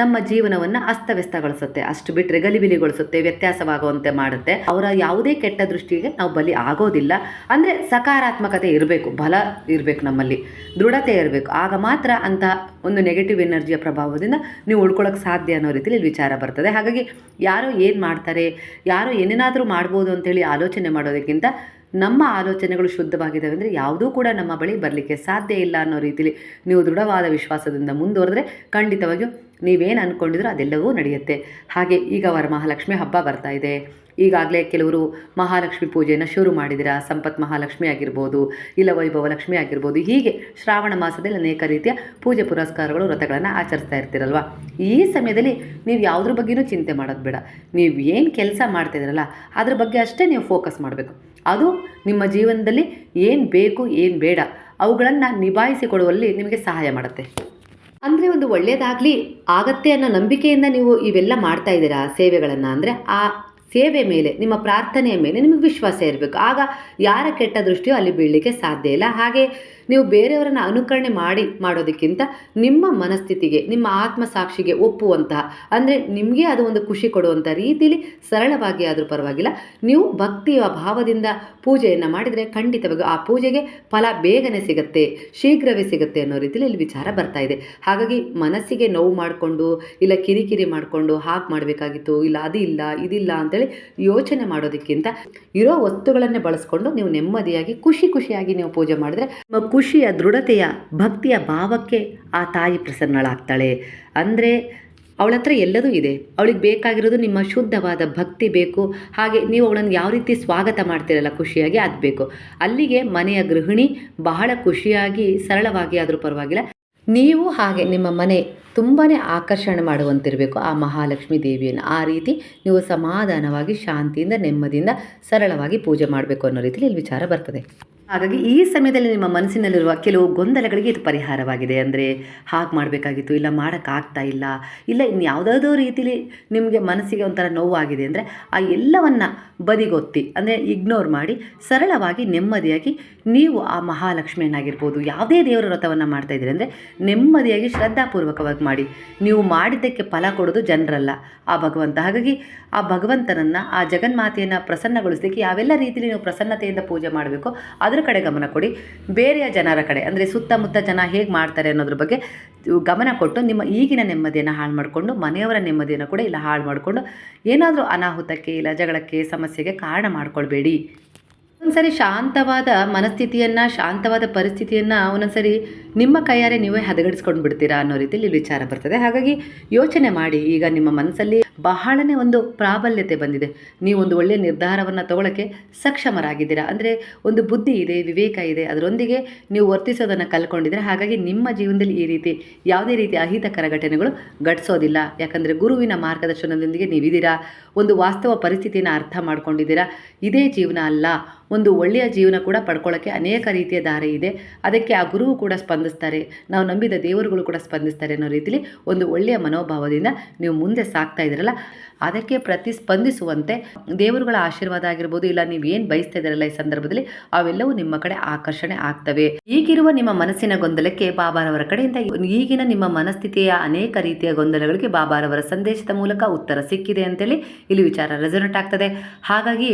ನಮ್ಮ ಜೀವನವನ್ನು ಅಸ್ತವ್ಯಸ್ತಗೊಳಿಸುತ್ತೆ. ಅಷ್ಟು ಬಿಟ್ಟರೆ ಗಲಿಬಿಲಿಗೊಳಿಸುತ್ತೆ, ವ್ಯತ್ಯಾಸವಾಗುವಂತೆ ಮಾಡುತ್ತೆ. ಅವರ ಯಾವುದೇ ಕೆಟ್ಟ ದೃಷ್ಟಿಗೆ ನಾವು ಬಲಿ ಆಗೋದಿಲ್ಲ. ಅಂದರೆ ಸಕಾರಾತ್ಮಕತೆ ಇರಬೇಕು, ಬಲ ಇರಬೇಕು ನಮ್ಮಲ್ಲಿ, ದೃಢತೆ ಇರಬೇಕು. ಆಗ ಮಾತ್ರ ಅಂತ ಒಂದು ನೆಗೆಟಿವ್ ಎನರ್ಜಿಯ ಪ್ರಭಾವದಿಂದ ನೀವು ಉಳ್ಕೊಳ್ಳೋಕೆ ಸಾಧ್ಯ ಅನ್ನೋ ರೀತಿಯಲ್ಲಿ ವಿಚಾರ ಬರ್ತದೆ. ಹಾಗಾಗಿ ಯಾರೋ ಏನು ಮಾಡ್ತಾರೆ, ಯಾರೋ ಏನೇನಾದರೂ ಮಾಡ್ಬೋದು ಅಂತೇಳಿ ಆಲೋಚನೆ ಮಾಡೋದಕ್ಕಿಂತ ನಮ್ಮ ಆಲೋಚನೆಗಳು ಶುದ್ಧವಾಗಿದ್ದಾವೆ ಅಂದರೆ ಯಾವುದೂ ಕೂಡ ನಮ್ಮ ಬಳಿ ಬರಲಿಕ್ಕೆ ಸಾಧ್ಯ ಇಲ್ಲ ಅನ್ನೋ ರೀತಿಯಲ್ಲಿ ನೀವು ದೃಢವಾದ ವಿಶ್ವಾಸದಿಂದ ಮುಂದುವರೆದ್ರೆ ಖಂಡಿತವಾಗಿಯೂ ನೀವೇನು ಅಂದ್ಕೊಂಡಿದ್ರು ಅದೆಲ್ಲವೂ ನಡೆಯುತ್ತೆ. ಹಾಗೆ ಈಗ ವರಮಹಾಲಕ್ಷ್ಮಿ ಹಬ್ಬ ಬರ್ತಾ ಇದೆ. ಈಗಾಗಲೇ ಕೆಲವರು ಮಹಾಲಕ್ಷ್ಮಿ ಪೂಜೆಯನ್ನು ಶುರು ಮಾಡಿದಿರಾ? ಸಂಪತ್ ಮಹಾಲಕ್ಷ್ಮಿ ಆಗಿರ್ಬೋದು, ಇಲ್ಲ ವೈಭವ ಲಕ್ಷ್ಮಿ ಆಗಿರ್ಬೋದು, ಹೀಗೆ ಶ್ರಾವಣ ಮಾಸದಲ್ಲಿ ಅನೇಕ ರೀತಿಯ ಪೂಜೆ ಪುರಸ್ಕಾರಗಳು, ವ್ರತಗಳನ್ನು ಆಚರಿಸ್ತಾ ಇರ್ತೀರಲ್ವ? ಈ ಸಮಯದಲ್ಲಿ ನೀವು ಯಾವುದ್ರ ಬಗ್ಗೆನೂ ಚಿಂತೆ ಮಾಡೋದು ಬೇಡ. ನೀವು ಏನು ಕೆಲಸ ಮಾಡ್ತಿದ್ದೀರಲ್ಲ ಅದ್ರ ಬಗ್ಗೆ ಅಷ್ಟೇ ನೀವು ಫೋಕಸ್ ಮಾಡಬೇಕು. ಅದು ನಿಮ್ಮ ಜೀವನದಲ್ಲಿ ಏನು ಬೇಕು, ಏನು ಬೇಡ, ಅವುಗಳನ್ನು ನಿಭಾಯಿಸಿಕೊಡುವಲ್ಲಿ ನಿಮಗೆ ಸಹಾಯ ಮಾಡುತ್ತೆ. ಅಂದರೆ ಒಂದು ಒಳ್ಳೆಯದಾಗಲಿ ಆಗತ್ತೆ ಅನ್ನೋ ನಂಬಿಕೆಯಿಂದ ನೀವು ಇವೆಲ್ಲ ಮಾಡ್ತಾ ಇದ್ದೀರಾ ಸೇವೆಗಳನ್ನು? ಅಂದರೆ ಆ ಸೇವೆ ಮೇಲೆ, ನಿಮ್ಮ ಪ್ರಾರ್ಥನೆಯ ಮೇಲೆ ನಿಮಗೆ ವಿಶ್ವಾಸ ಇರಬೇಕು. ಆಗ ಯಾರ ಕೆಟ್ಟ ದೃಷ್ಟಿಯೂ ಅಲ್ಲಿ ಬೀಳಲಿಕ್ಕೆ ಸಾಧ್ಯ ಇಲ್ಲ. ಹಾಗೆ ನೀವು ಬೇರೆಯವರನ್ನು ಅನುಕರಣೆ ಮಾಡಿ ಮಾಡೋದಕ್ಕಿಂತ ನಿಮ್ಮ ಮನಸ್ಥಿತಿಗೆ, ನಿಮ್ಮ ಆತ್ಮಸಾಕ್ಷಿಗೆ ಒಪ್ಪುವಂತಹ, ಅಂದರೆ ನಿಮಗೆ ಅದು ಒಂದು ಖುಷಿ ಕೊಡುವಂಥ ರೀತಿಯಲ್ಲಿ ಸರಳವಾಗಿ ಆದರೂ ಪರವಾಗಿಲ್ಲ. ನೀವು ಭಕ್ತಿಯ ಭಾವದಿಂದ ಪೂಜೆಯನ್ನು ಮಾಡಿದರೆ ಖಂಡಿತವಾಗಿ ಆ ಪೂಜೆಗೆ ಫಲ ಬೇಗನೆ ಸಿಗುತ್ತೆ, ಶೀಘ್ರವೇ ಸಿಗುತ್ತೆ ಅನ್ನೋ ರೀತಿಯಲ್ಲಿ ಇಲ್ಲಿ ವಿಚಾರ ಬರ್ತಾ ಇದೆ. ಹಾಗಾಗಿ ಮನಸ್ಸಿಗೆ ನೋವು ಮಾಡಿಕೊಂಡು, ಇಲ್ಲ ಕಿರಿಕಿರಿ ಮಾಡಿಕೊಂಡು ಹಾಗೆ ಮಾಡಬೇಕಾಗಿತ್ತು, ಇಲ್ಲ ಅದಿಲ್ಲ ಇದಿಲ್ಲ ಅಂತೇಳಿ ಯೋಚನೆ ಮಾಡೋದಕ್ಕಿಂತ ಇರೋ ವಸ್ತುಗಳನ್ನೇ ಬಳಸ್ಕೊಂಡು ನೀವು ನೆಮ್ಮದಿಯಾಗಿ, ಖುಷಿ ಖುಷಿಯಾಗಿ ನೀವು ಪೂಜೆ ಮಾಡಿದ್ರೆ ಖುಷಿಯ ದೃಢತೆಯ ಭಕ್ತಿಯ ಭಾವಕ್ಕೆ ಆ ತಾಯಿ ಪ್ರಸನ್ನಳಾಗ್ತಾಳೆ. ಅಂದರೆ ಅವಳ ಹತ್ರ ಎಲ್ಲದೂ ಇದೆ. ಅವಳಿಗೆ ಬೇಕಾಗಿರೋದು ನಿಮ್ಮ ಶುದ್ಧವಾದ ಭಕ್ತಿ ಬೇಕು. ಹಾಗೆ ನೀವು ಅವಳನ್ನು ಯಾವ ರೀತಿ ಸ್ವಾಗತ ಮಾಡ್ತೀರಲ್ಲ ಖುಷಿಯಾಗಿ ಅದು ಬೇಕು. ಅಲ್ಲಿಗೆ ಮನೆಯ ಗೃಹಿಣಿ ಬಹಳ ಖುಷಿಯಾಗಿ, ಸರಳವಾಗಿ ಆದರೂ ಪರವಾಗಿಲ್ಲ. ನೀವು ಹಾಗೆ ನಿಮ್ಮ ಮನೆ ತುಂಬಾ ಆಕರ್ಷಣೆ ಮಾಡುವಂತಿರಬೇಕು ಆ ಮಹಾಲಕ್ಷ್ಮಿ ದೇವಿಯನ್ನು. ಆ ರೀತಿ ನೀವು ಸಮಾಧಾನವಾಗಿ, ಶಾಂತಿಯಿಂದ, ನೆಮ್ಮದಿಯಿಂದ, ಸರಳವಾಗಿ ಪೂಜೆ ಮಾಡಬೇಕು ಅನ್ನೋ ರೀತಿಯಲ್ಲಿ ಇಲ್ಲಿ ವಿಚಾರ ಬರ್ತದೆ. ಹಾಗಾಗಿ ಈ ಸಮಯದಲ್ಲಿ ನಿಮ್ಮ ಮನಸ್ಸಿನಲ್ಲಿರುವ ಕೆಲವು ಗೊಂದಲಗಳಿಗೆ ಇದು ಪರಿಹಾರವಾಗಿದೆ ಅಂದರೆ ಹಾಗೆ ಮಾಡಬೇಕಾಗಿತ್ತು, ಇಲ್ಲ ಮಾಡೋಕ್ಕಾಗ್ತಾ ಇಲ್ಲ ಇಲ್ಲ ಇನ್ನು ಯಾವುದಾದ್ರೂ ರೀತಿಲಿ ನಿಮಗೆ ಮನಸ್ಸಿಗೆ ಒಂಥರ ನೋವಾಗಿದೆ ಅಂದರೆ ಆ ಎಲ್ಲವನ್ನು ಬದಿಗೊತ್ತಿ, ಅಂದರೆ ಇಗ್ನೋರ್ ಮಾಡಿ ಸರಳವಾಗಿ ನೆಮ್ಮದಿಯಾಗಿ ನೀವು ಆ ಮಹಾಲಕ್ಷ್ಮಿಯನ್ನಾಗಿರ್ಬೋದು, ಯಾವುದೇ ದೇವರ ವ್ರತವನ್ನು ಮಾಡ್ತಾ ಇದ್ದೀರಿ ಅಂದರೆ ನೆಮ್ಮದಿಯಾಗಿ ಶ್ರದ್ಧಾಪೂರ್ವಕವಾಗಿ ಮಾಡಿ. ನೀವು ಮಾಡಿದ್ದಕ್ಕೆ ಫಲ ಕೊಡೋದು ಜನರಲ್ಲ, ಆ ಭಗವಂತ. ಹಾಗಾಗಿ ಆ ಭಗವಂತನನ್ನು, ಆ ಜಗನ್ಮಾತೆಯನ್ನು ಪ್ರಸನ್ನಗೊಳಿಸಲಿಕ್ಕೆ ಯಾವೆಲ್ಲ ರೀತಿಯಲ್ಲಿ ನೀವು ಪ್ರಸನ್ನತೆಯಿಂದ ಪೂಜೆ ಮಾಡಬೇಕು ಅದರ ಕಡೆ ಗಮನ ಕೊಡಿ. ಬೇರೆಯ ಜನರ ಕಡೆ, ಅಂದರೆ ಸುತ್ತಮುತ್ತ ಜನ ಹೇಗೆ ಮಾಡ್ತಾರೆ ಅನ್ನೋದ್ರ ಬಗ್ಗೆ ಗಮನ ಕೊಟ್ಟು ನಿಮ್ಮ ಈಗಿನ ನೆಮ್ಮದಿಯನ್ನು ಹಾಳು ಮಾಡಿಕೊಂಡು, ಮನೆಯವರ ನೆಮ್ಮದಿಯನ್ನು ಕೂಡ ಇಲ್ಲ ಹಾಳು ಮಾಡಿಕೊಂಡು ಏನಾದರೂ ಅನಾಹುತಕ್ಕೆ ಇಲ್ಲ ಜಗಳಕ್ಕೆ ಸಮಸ್ಯೆಗೆ ಕಾರಣ ಮಾಡ್ಕೊಳ್ಬೇಡಿ. ಒಂದ್ಸರಿ ಶಾಂತವಾದ ಮನಸ್ಥಿತಿಯನ್ನು, ಶಾಂತವಾದ ಪರಿಸ್ಥಿತಿಯನ್ನು ಒಂದೊಂದ್ಸರಿ ನಿಮ್ಮ ಕೈಯಾರೆ ನೀವೇ ಹದಗಡಿಸ್ಕೊಂಡು ಬಿಡ್ತೀರಾ ಅನ್ನೋ ರೀತಿಯಲ್ಲಿ ವಿಚಾರ ಬರ್ತದೆ. ಹಾಗಾಗಿ ಯೋಚನೆ ಮಾಡಿ. ಈಗ ನಿಮ್ಮ ಮನಸ್ಸಲ್ಲಿ ಬಹಳನೇ ಒಂದು ಪ್ರಾಬಲ್ಯತೆ ಬಂದಿದೆ. ನೀವು ಒಂದು ಒಳ್ಳೆಯ ನಿರ್ಧಾರವನ್ನು ತಗೊಳ್ಳೋಕ್ಕೆ ಸಕ್ಷಮರಾಗಿದ್ದೀರಾ. ಅಂದರೆ ಒಂದು ಬುದ್ಧಿ ಇದೆ, ವಿವೇಕ ಇದೆ. ಅದರೊಂದಿಗೆ ನೀವು ವರ್ತಿಸೋದನ್ನು ಕಲ್ಕೊಂಡಿದ್ರೆ ಹಾಗಾಗಿ ನಿಮ್ಮ ಜೀವನದಲ್ಲಿ ಈ ರೀತಿ ಯಾವುದೇ ರೀತಿ ಅಹಿತಕರ ಘಟನೆಗಳು ಘಟಿಸೋದಿಲ್ಲ. ಯಾಕಂದರೆ ಗುರುವಿನ ಮಾರ್ಗದರ್ಶನದೊಂದಿಗೆ ನೀವಿದ್ದೀರಾ. ಒಂದು ವಾಸ್ತವ ಪರಿಸ್ಥಿತಿನ ಅರ್ಥ ಮಾಡ್ಕೊಂಡಿದ್ದೀರಾ? ಇದೇ ಜೀವನ ಅಲ್ಲ. ಒಂದು ಒಳ್ಳೆಯ ಜೀವನ ಕೂಡ ಪಡ್ಕೊಳ್ಳೋಕ್ಕೆ ಅನೇಕ ರೀತಿಯ ದಾರಿ ಇದೆ. ಅದಕ್ಕೆ ಆ ಗುರುವು ಕೂಡ ಸ್ಪಂದಿಸ್ತಾರೆ. ನಾವು ನಂಬಿದ ದೇವರುಗಳು ಕೂಡ ಸ್ಪಂದಿಸ್ತಾರೆ ಅನ್ನೋ ರೀತಿಲಿ ಒಂದು ಒಳ್ಳೆಯ ಮನೋಭಾವದಿಂದ ನೀವು ಮುಂದೆ ಸಾಕ್ತಾ ಇದ್ದೀರಲ್ಲ? ಅದಕ್ಕೆ ಪ್ರತಿಸ್ಪಂದಿಸುವಂತೆ ದೇವರುಗಳ ಆಶೀರ್ವಾದ ಆಗಿರ್ಬೋದು, ಇಲ್ಲ ನೀವು ಏನು ಬಯಸ್ತಾ ಇದ್ದೀರಲ್ಲ ಈ ಸಂದರ್ಭದಲ್ಲಿ, ಅವೆಲ್ಲವೂ ನಿಮ್ಮ ಕಡೆ ಆಕರ್ಷಣೆ ಆಗ್ತವೆ. ಈಗಿರುವ ನಿಮ್ಮ ಮನಸ್ಸಿನ ಗೊಂದಲಕ್ಕೆ ಬಾಬಾರವರ ಕಡೆಯಿಂದ ಈಗಿನ ನಿಮ್ಮ ಮನಸ್ಥಿತಿಯ ಅನೇಕ ರೀತಿಯ ಗೊಂದಲಗಳಿಗೆ ಬಾಬಾರವರ ಸಂದೇಶದ ಮೂಲಕ ಉತ್ತರ ಸಿಕ್ಕಿದೆ ಅಂತೇಳಿ ಇಲ್ಲಿ ವಿಚಾರ ರೆಸೊನೇಟ್ ಆಗ್ತದೆ. ಹಾಗಾಗಿ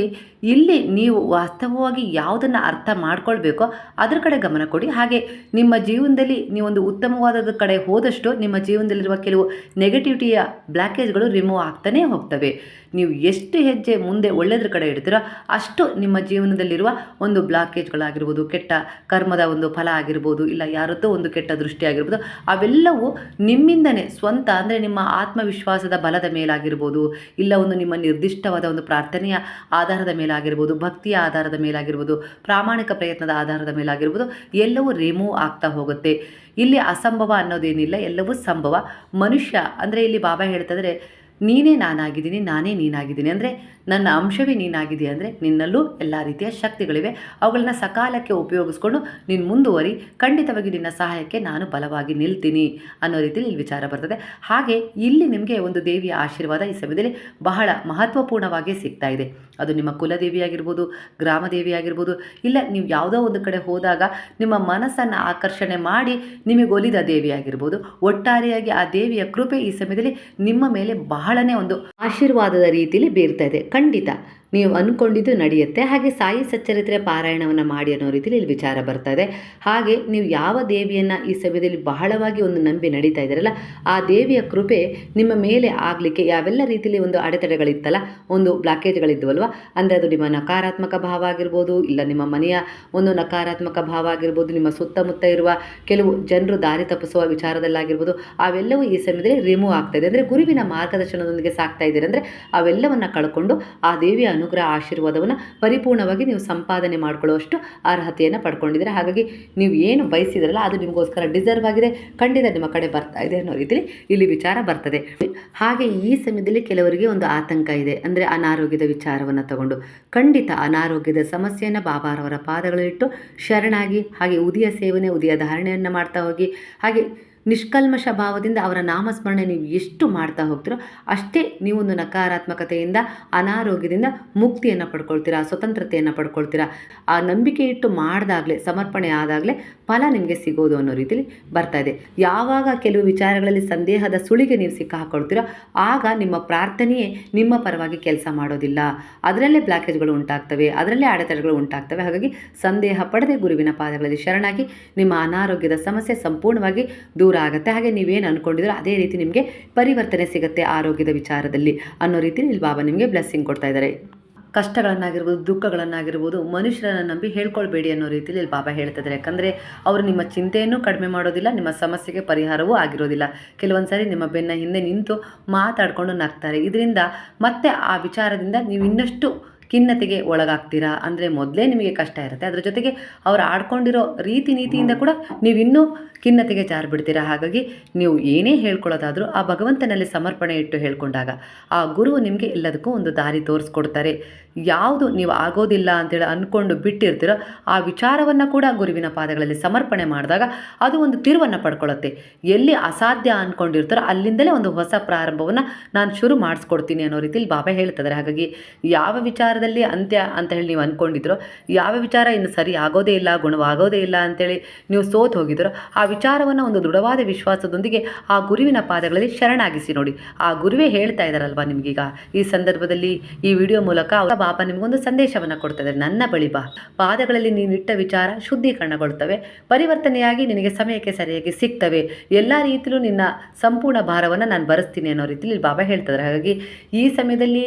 ಇಲ್ಲಿ ನೀವು ವಾಸ್ತವವಾಗಿ ಯಾವುದನ್ನು ಅರ್ಥ ಮಾಡ್ಕೊಳ್ಬೇಕೋ ಅದರ ಕಡೆ ಗಮನ ಕೊಡಿ. ಹಾಗೆ ನಿಮ್ಮ ಜೀವನದಲ್ಲಿ ನೀವೊಂದು ಉತ್ತಮವಾದ ಕಡೆ ಹೋದಷ್ಟು ನಿಮ್ಮ ಜೀವನದಲ್ಲಿರುವ ಕೆಲವು ನೆಗೆಟಿವಿಟಿಯ ಬ್ಲಾಕೇಜ್ಗಳು ರಿಮೂವ್ ಆಗ್ತಾನೇ ಹೋಗ್ತವೆ. ನೀವು ಎಷ್ಟು ಹೆಜ್ಜೆ ಮುಂದೆ ಒಳ್ಳೆಯದ್ರ ಕಡೆ ಇಡ್ತೀರೋ ಅಷ್ಟು ನಿಮ್ಮ ಜೀವನದಲ್ಲಿರುವ ಒಂದು ಬ್ಲಾಕೇಜ್ಗಳಾಗಿರ್ಬೋದು ಕೆಟ್ಟ ಕರ್ಮದ ಒಂದು ಫಲ ಆಗಿರ್ಬೋದು, ಇಲ್ಲ ಯಾರದ್ದೋ ಒಂದು ಕೆಟ್ಟ ದೃಷ್ಟಿ ಆಗಿರ್ಬೋದು, ಅವೆಲ್ಲವೂ ನಿಮ್ಮಿಂದನೇ ಸ್ವಂತ ಅಂದರೆ ನಿಮ್ಮ ಆತ್ಮವಿಶ್ವಾಸದ ಬಲದ ಮೇಲಾಗಿರ್ಬೋದು, ಇಲ್ಲ ಒಂದು ನಿಮ್ಮ ನಿರ್ದಿಷ್ಟವಾದ ಒಂದು ಪ್ರಾರ್ಥನೆಯ ಆಧಾರದ ಮೇಲಾಗಿರ್ಬೋದು, ಭಕ್ತಿಯ ಆಧಾರದ ಮೇಲಾಗಿರ್ಬೋದು, ಪ್ರಾಮಾಣಿಕ ಪ್ರಯತ್ನದ ಆಧಾರದ ಮೇಲಾಗಿರ್ಬೋದು, ಎಲ್ಲವೂ ರಿಮೂವ್ ಆಗ್ತಾ ಹೋಗುತ್ತೆ. ಇಲ್ಲಿ ಅಸಂಭವ ಅನ್ನೋದೇನಿಲ್ಲ, ಎಲ್ಲವೂ ಸಂಭವ. ಮನುಷ್ಯ ಅಂದರೆ ಇಲ್ಲಿ ಬಾಬಾ ಹೇಳ್ತಿದ್ರೆ ನೀನೇ ನಾನಾಗಿದ್ದೀನಿ ನಾನೇ ನೀನಾಗಿದ್ದೀನಿ. ಅಂದರೆ ನನ್ನ ಅಂಶವೇ ನೀನಾಗಿದೆ ಅಂದರೆ ನಿನ್ನಲ್ಲೂ ಎಲ್ಲ ರೀತಿಯ ಶಕ್ತಿಗಳಿವೆ. ಅವುಗಳನ್ನ ಸಕಾಲಕ್ಕೆ ಉಪಯೋಗಿಸ್ಕೊಂಡು ನೀನು ಮುಂದುವರಿ. ಖಂಡಿತವಾಗಿ ನಿನ್ನ ಸಹಾಯಕ್ಕೆ ನಾನು ಬಲವಾಗಿ ನಿಲ್ತೀನಿ ಅನ್ನೋ ರೀತಿಯಲ್ಲಿ ಇಲ್ಲಿ ವಿಚಾರ ಬರ್ತದೆ. ಹಾಗೆ ಇಲ್ಲಿ ನಿಮಗೆ ಒಂದು ದೇವಿಯ ಆಶೀರ್ವಾದ ಈ ಸಮಯದಲ್ಲಿ ಬಹಳ ಮಹತ್ವಪೂರ್ಣವಾಗಿ ಸಿಗ್ತಾ ಇದೆ. ಅದು ನಿಮ್ಮ ಕುಲದೇವಿಯಾಗಿರ್ಬೋದು ಆಗಿರ್ಬೋದು ಇಲ್ಲ ನೀವು ಯಾವುದೋ ಒಂದು ಕಡೆ ಹೋದಾಗ ನಿಮ್ಮ ಮನಸ್ಸನ್ನು ಆಕರ್ಷಣೆ ಮಾಡಿ ನಿಮಗೆ ಒಲಿದ ದೇವಿಯಾಗಿರ್ಬೋದು. ಒಟ್ಟಾರೆಯಾಗಿ ಆ ದೇವಿಯ ಕೃಪೆ ಈ ಸಮಯದಲ್ಲಿ ನಿಮ್ಮ ಮೇಲೆ ಬಹಳನೇ ಒಂದು ಆಶೀರ್ವಾದದ ರೀತಿಯಲ್ಲಿ ಬೀರ್ತಾ ಇದೆ. ಖಂಡಿತ. ನೀವು ಅಂದ್ಕೊಂಡಿದ್ದು ನಡೆಯುತ್ತೆ. ಹಾಗೆ ಸಾಯಿ ಸಚ್ಚರಿತ್ರೆ ಪಾರಾಯಣವನ್ನು ಮಾಡಿ ಅನ್ನೋ ರೀತಿಯಲ್ಲಿ ಇಲ್ಲಿ ವಿಚಾರ ಬರ್ತಾ ಇದೆ ಹಾಗೆ ನೀವು ಯಾವ ದೇವಿಯನ್ನು ಈ ಸಮಯದಲ್ಲಿ ಬಹಳವಾಗಿ ಒಂದು ನಂಬಿ ನಡೀತಾ ಇದ್ದೀರಲ್ಲ, ಆ ದೇವಿಯ ಕೃಪೆ ನಿಮ್ಮ ಮೇಲೆ ಆಗಲಿಕ್ಕೆ ಯಾವೆಲ್ಲ ರೀತಿಯಲ್ಲಿ ಒಂದು ಅಡೆತಡೆಗಳಿತ್ತಲ್ಲ, ಒಂದು ಬ್ಲಾಕೇಜ್ಗಳಿದ್ದವಲ್ವ ಅಂದರೆ ಅದು ನಿಮ್ಮ ನಕಾರಾತ್ಮಕ ಭಾವ ಆಗಿರ್ಬೋದು, ಇಲ್ಲ ನಿಮ್ಮ ಮನೆಯ ಒಂದು ನಕಾರಾತ್ಮಕ ಭಾವ ಆಗಿರ್ಬೋದು, ನಿಮ್ಮ ಸುತ್ತಮುತ್ತ ಇರುವ ಕೆಲವು ಜನರು ದಾರಿ ತಪ್ಪಿಸುವ ವಿಚಾರದಲ್ಲಾಗಿರ್ಬೋದು, ಅವೆಲ್ಲವೂ ಈ ಸಮಯದಲ್ಲಿ ರಿಮೂವ್ ಆಗ್ತಾ ಇದೆ. ಅಂದರೆ ಗುರುವಿನ ಮಾರ್ಗದರ್ಶನದೊಂದಿಗೆ ಸಾಕ್ತಾ ಇದ್ದೀರಿ. ಅಂದರೆ ಅವೆಲ್ಲವನ್ನು ಕಳ್ಕೊಂಡು ಆ ದೇವಿಯ ಅನುಗ್ರಹ ಆಶೀರ್ವಾದವನ್ನು ಪರಿಪೂರ್ಣವಾಗಿ ನೀವು ಸಂಪಾದನೆ ಮಾಡ್ಕೊಳ್ಳುವಷ್ಟು ಅರ್ಹತೆಯನ್ನು ಪಡ್ಕೊಂಡಿದ್ದೀರಾ. ಹಾಗಾಗಿ ನೀವು ಏನು ಬಯಸಿದ್ರಲ್ಲ ಅದು ನಿಮಗೋಸ್ಕರ ಡಿಸರ್ವ್ ಆಗಿದೆ. ಖಂಡಿತ ನಿಮ್ಮ ಕಡೆ ಬರ್ತಾ ಇದೆ ಅನ್ನೋ ರೀತಿಯಲ್ಲಿ ಇಲ್ಲಿ ವಿಚಾರ ಬರ್ತದೆ. ಹಾಗೆ ಈ ಸಮಯದಲ್ಲಿ ಕೆಲವರಿಗೆ ಒಂದು ಆತಂಕ ಇದೆ. ಅಂದರೆ ಅನಾರೋಗ್ಯದ ವಿಚಾರವನ್ನು ತಗೊಂಡು ಖಂಡಿತ ಅನಾರೋಗ್ಯದ ಸಮಸ್ಯೆಯನ್ನು ಬಾಬಾರವರ ಪಾದಗಳಿಟ್ಟು ಶರಣಾಗಿ ಹಾಗೆ ಉದಿಯ ಸೇವನೆ, ಉದಿಯ ಧಾರಣೆಯನ್ನು ಮಾಡ್ತಾ ಹೋಗಿ. ಹಾಗೆ ನಿಷ್ಕಲ್ಮಶ ಭಾವದಿಂದ ಅವರ ನಾಮಸ್ಮರಣೆ ನೀವು ಎಷ್ಟು ಮಾಡ್ತಾ ಹೋಗ್ತೀರೋ ಅಷ್ಟೇ ನೀವೊಂದು ನಕಾರಾತ್ಮಕತೆಯಿಂದ, ಅನಾರೋಗ್ಯದಿಂದ ಮುಕ್ತಿಯನ್ನು ಪಡ್ಕೊಳ್ತೀರಾ, ಸ್ವತಂತ್ರತೆಯನ್ನು ಪಡ್ಕೊಳ್ತೀರಾ? ಆ ನಂಬಿಕೆ ಇಟ್ಟು ಮಾಡಿದಾಗಲೇ, ಸಮರ್ಪಣೆ ಆದಾಗಲೇ ಫಲ ನಿಮಗೆ ಸಿಗೋದು ಅನ್ನೋ ರೀತಿಯಲ್ಲಿ ಬರ್ತಾ ಇದೆ. ಯಾವಾಗ ಕೆಲವು ವಿಚಾರಗಳಲ್ಲಿ ಸಂದೇಹದ ಸುಳಿಗೆ ನೀವು ಸಿಕ್ಕಾಕೊಳ್ತೀರೋ ಆಗ ನಿಮ್ಮ ಪ್ರಾರ್ಥನೆಯೇ ನಿಮ್ಮ ಪರವಾಗಿ ಕೆಲಸ ಮಾಡೋದಿಲ್ಲ. ಅದರಲ್ಲೇ ಬ್ಲಾಕೇಜ್ಗಳು ಉಂಟಾಗ್ತವೆ, ಅದರಲ್ಲೇ ಅಡೆತಡೆಗಳು ಉಂಟಾಗ್ತವೆ. ಹಾಗಾಗಿ ಸಂದೇಹ ಪಡೆದೇ ಗುರುವಿನ ಪಾದಗಳಲ್ಲಿ ಶರಣಾಗಿ ನಿಮ್ಮ ಅನಾರೋಗ್ಯದ ಸಮಸ್ಯೆ ಸಂಪೂರ್ಣವಾಗಿ ದೂರ ಆಗುತ್ತೆ ಹಾಗೆ ನೀವೇನು ಅಂದ್ಕೊಂಡಿದ್ರು ಅದೇ ರೀತಿ ನಿಮಗೆ ಪರಿವರ್ತನೆ ಸಿಗುತ್ತೆ ಆರೋಗ್ಯದ ವಿಚಾರದಲ್ಲಿ ಅನ್ನೋ ರೀತಿ ಇಲ್ಲಿ ಬಾಬಾ ನಿಮಗೆ ಬ್ಲೆಸ್ಸಿಂಗ್ ಕೊಡ್ತಾ ಇದ್ದಾರೆ. ಕಷ್ಟಗಳನ್ನಾಗಿರ್ಬೋದು, ದುಃಖಗಳನ್ನಾಗಿರ್ಬೋದು ಮನುಷ್ಯರನ್ನು ನಂಬಿ ಹೇಳ್ಕೊಳ್ಬೇಡಿ ಅನ್ನೋ ರೀತಿಯಲ್ಲಿ ಇಲ್ಲಿ ಬಾಬಾ ಹೇಳ್ತಿದ್ದಾರೆ. ಯಾಕಂದರೆ ಅವರು ನಿಮ್ಮ ಚಿಂತೆಯನ್ನು ಕಡಿಮೆ ಮಾಡೋದಿಲ್ಲ, ನಿಮ್ಮ ಸಮಸ್ಯೆಗೆ ಪರಿಹಾರವೂ ಆಗಿರೋದಿಲ್ಲ. ಕೆಲವೊಂದು ಸಾರಿ ನಿಮ್ಮ ಬೆನ್ನ ಹಿಂದೆ ನಿಂತು ಮಾತಾಡಿಕೊಂಡು ನಗ್ತಾರೆ. ಇದರಿಂದ ಮತ್ತೆ ಆ ವಿಚಾರದಿಂದ ನೀವು ಇನ್ನಷ್ಟು ಖಿನ್ನತೆಗೆ ಒಳಗಾಗ್ತೀರಾ? ಅಂದರೆ ಮೊದಲೇ ನಿಮಗೆ ಕಷ್ಟ ಇರುತ್ತೆ. ಅದರ ಜೊತೆಗೆ ಅವ್ರು ಆಡ್ಕೊಂಡಿರೋ ರೀತಿ ನೀತಿಯಿಂದ ಕೂಡ ನೀವು ಇನ್ನೂ ಖಿನ್ನತೆಗೆ ಜಾರಿಬಿಡ್ತೀರಾ? ಹಾಗಾಗಿ ನೀವು ಏನೇ ಹೇಳ್ಕೊಳ್ಳೋದಾದರೂ ಆ ಭಗವಂತನಲ್ಲಿ ಸಮರ್ಪಣೆ ಇಟ್ಟು ಹೇಳ್ಕೊಂಡಾಗ ಆ ಗುರು ನಿಮಗೆ ಎಲ್ಲದಕ್ಕೂ ಒಂದು ದಾರಿ ತೋರಿಸ್ಕೊಡ್ತಾರೆ. ಯಾವುದು ನೀವು ಆಗೋದಿಲ್ಲ ಅಂತೇಳಿ ಅಂದ್ಕೊಂಡು ಬಿಟ್ಟಿರ್ತೀರೋ ಆ ವಿಚಾರವನ್ನು ಕೂಡ ಗುರುವಿನ ಪಾದಗಳಲ್ಲಿ ಸಮರ್ಪಣೆ ಮಾಡಿದಾಗ ಅದು ಒಂದು ತಿರುವನ್ನು ಪಡ್ಕೊಳ್ಳುತ್ತೆ. ಎಲ್ಲಿ ಅಸಾಧ್ಯ ಅಂದ್ಕೊಂಡಿರ್ತಾರೋ ಅಲ್ಲಿಂದಲೇ ಒಂದು ಹೊಸ ಪ್ರಾರಂಭವನ್ನು ನಾನು ಶುರು ಮಾಡಿಸ್ಕೊಡ್ತೀನಿ ಅನ್ನೋ ರೀತಿಯಲ್ಲಿ ಬಾಬಾ ಹೇಳ್ತಿದ್ದಾರೆ ಹಾಗಾಗಿ ಯಾವ ವಿಚಾರದಲ್ಲಿ ಅಂತ್ಯ ಅಂತ ಹೇಳಿ ನೀವು ಅಂದ್ಕೊಂಡಿದ್ರೋ ಯಾವ ವಿಚಾರ ಇನ್ನು ಸರಿ ಆಗೋದೇ ಇಲ್ಲ, ಗುಣವಾಗೋದೇ ಇಲ್ಲ ಅಂತೇಳಿ ನೀವು ಸೋತು ಹೋಗಿದ್ರೋ, ಆ ವಿಚಾರವನ್ನು ಒಂದು ದೃಢವಾದ ವಿಶ್ವಾಸದೊಂದಿಗೆ ಆ ಗುರುವಿನ ಪಾದಗಳಲ್ಲಿ ಶರಣಾಗಿಸಿ ನೋಡಿ. ಆ ಗುರುವೇ ಹೇಳ್ತಾ ಇದ್ದಾರಲ್ವಾ ನಿಮಗೀಗ? ಈ ಸಂದರ್ಭದಲ್ಲಿ ಈ ವಿಡಿಯೋ ಮೂಲಕ ಅವರ ಬಾಬಾ ನಿಮಗೊಂದು ಸಂದೇಶವನ್ನು ಕೊಡ್ತಾ ಇದ್ದಾರೆ ನನ್ನ ಬಳಿ ಬಾ. ಪಾದಗಳಲ್ಲಿ ನೀನಿಟ್ಟ ವಿಚಾರ ಶುದ್ಧೀಕರಣಗೊಳ್ತವೆ. ಪರಿವರ್ತನೆಯಾಗಿ ನಿನಗೆ ಸಮಯಕ್ಕೆ ಸರಿಯಾಗಿ ಸಿಗ್ತವೆ. ಎಲ್ಲ ರೀತಿಯಲ್ಲೂ ನಿನ್ನ ಸಂಪೂರ್ಣ ಭಾರವನ್ನು ನಾನು ಬರೆಸ್ತೀನಿ ಅನ್ನೋ ರೀತಿಯಲ್ಲಿ ಬಾಬಾ ಹೇಳ್ತಾರೆ ಹಾಗಾಗಿ ಈ ಸಮಯದಲ್ಲಿ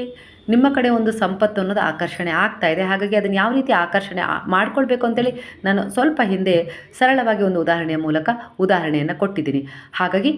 ನಿಮ್ಮ ಕಡೆ ಒಂದು ಸಂಪತ್ತು ಅನ್ನೋದು ಆಕರ್ಷಣೆ ಆಗ್ತಾ ಇದೆ. ಹಾಗಾಗಿ ಅದನ್ನು ಯಾವ ರೀತಿ ಆಕರ್ಷಣೆ ಮಾಡ್ಕೊಳ್ಬೇಕು ಅಂತೇಳಿ ನಾನು ಸ್ವಲ್ಪ ಹಿಂದೆ ಸರಳವಾಗಿ ಒಂದು ಉದಾಹರಣೆಯ ಮೂಲಕ ಉದಾಹರಣೆಯನ್ನು ಕೊಟ್ಟಿದ್ದೀನಿ. ಹಾಗಾಗಿ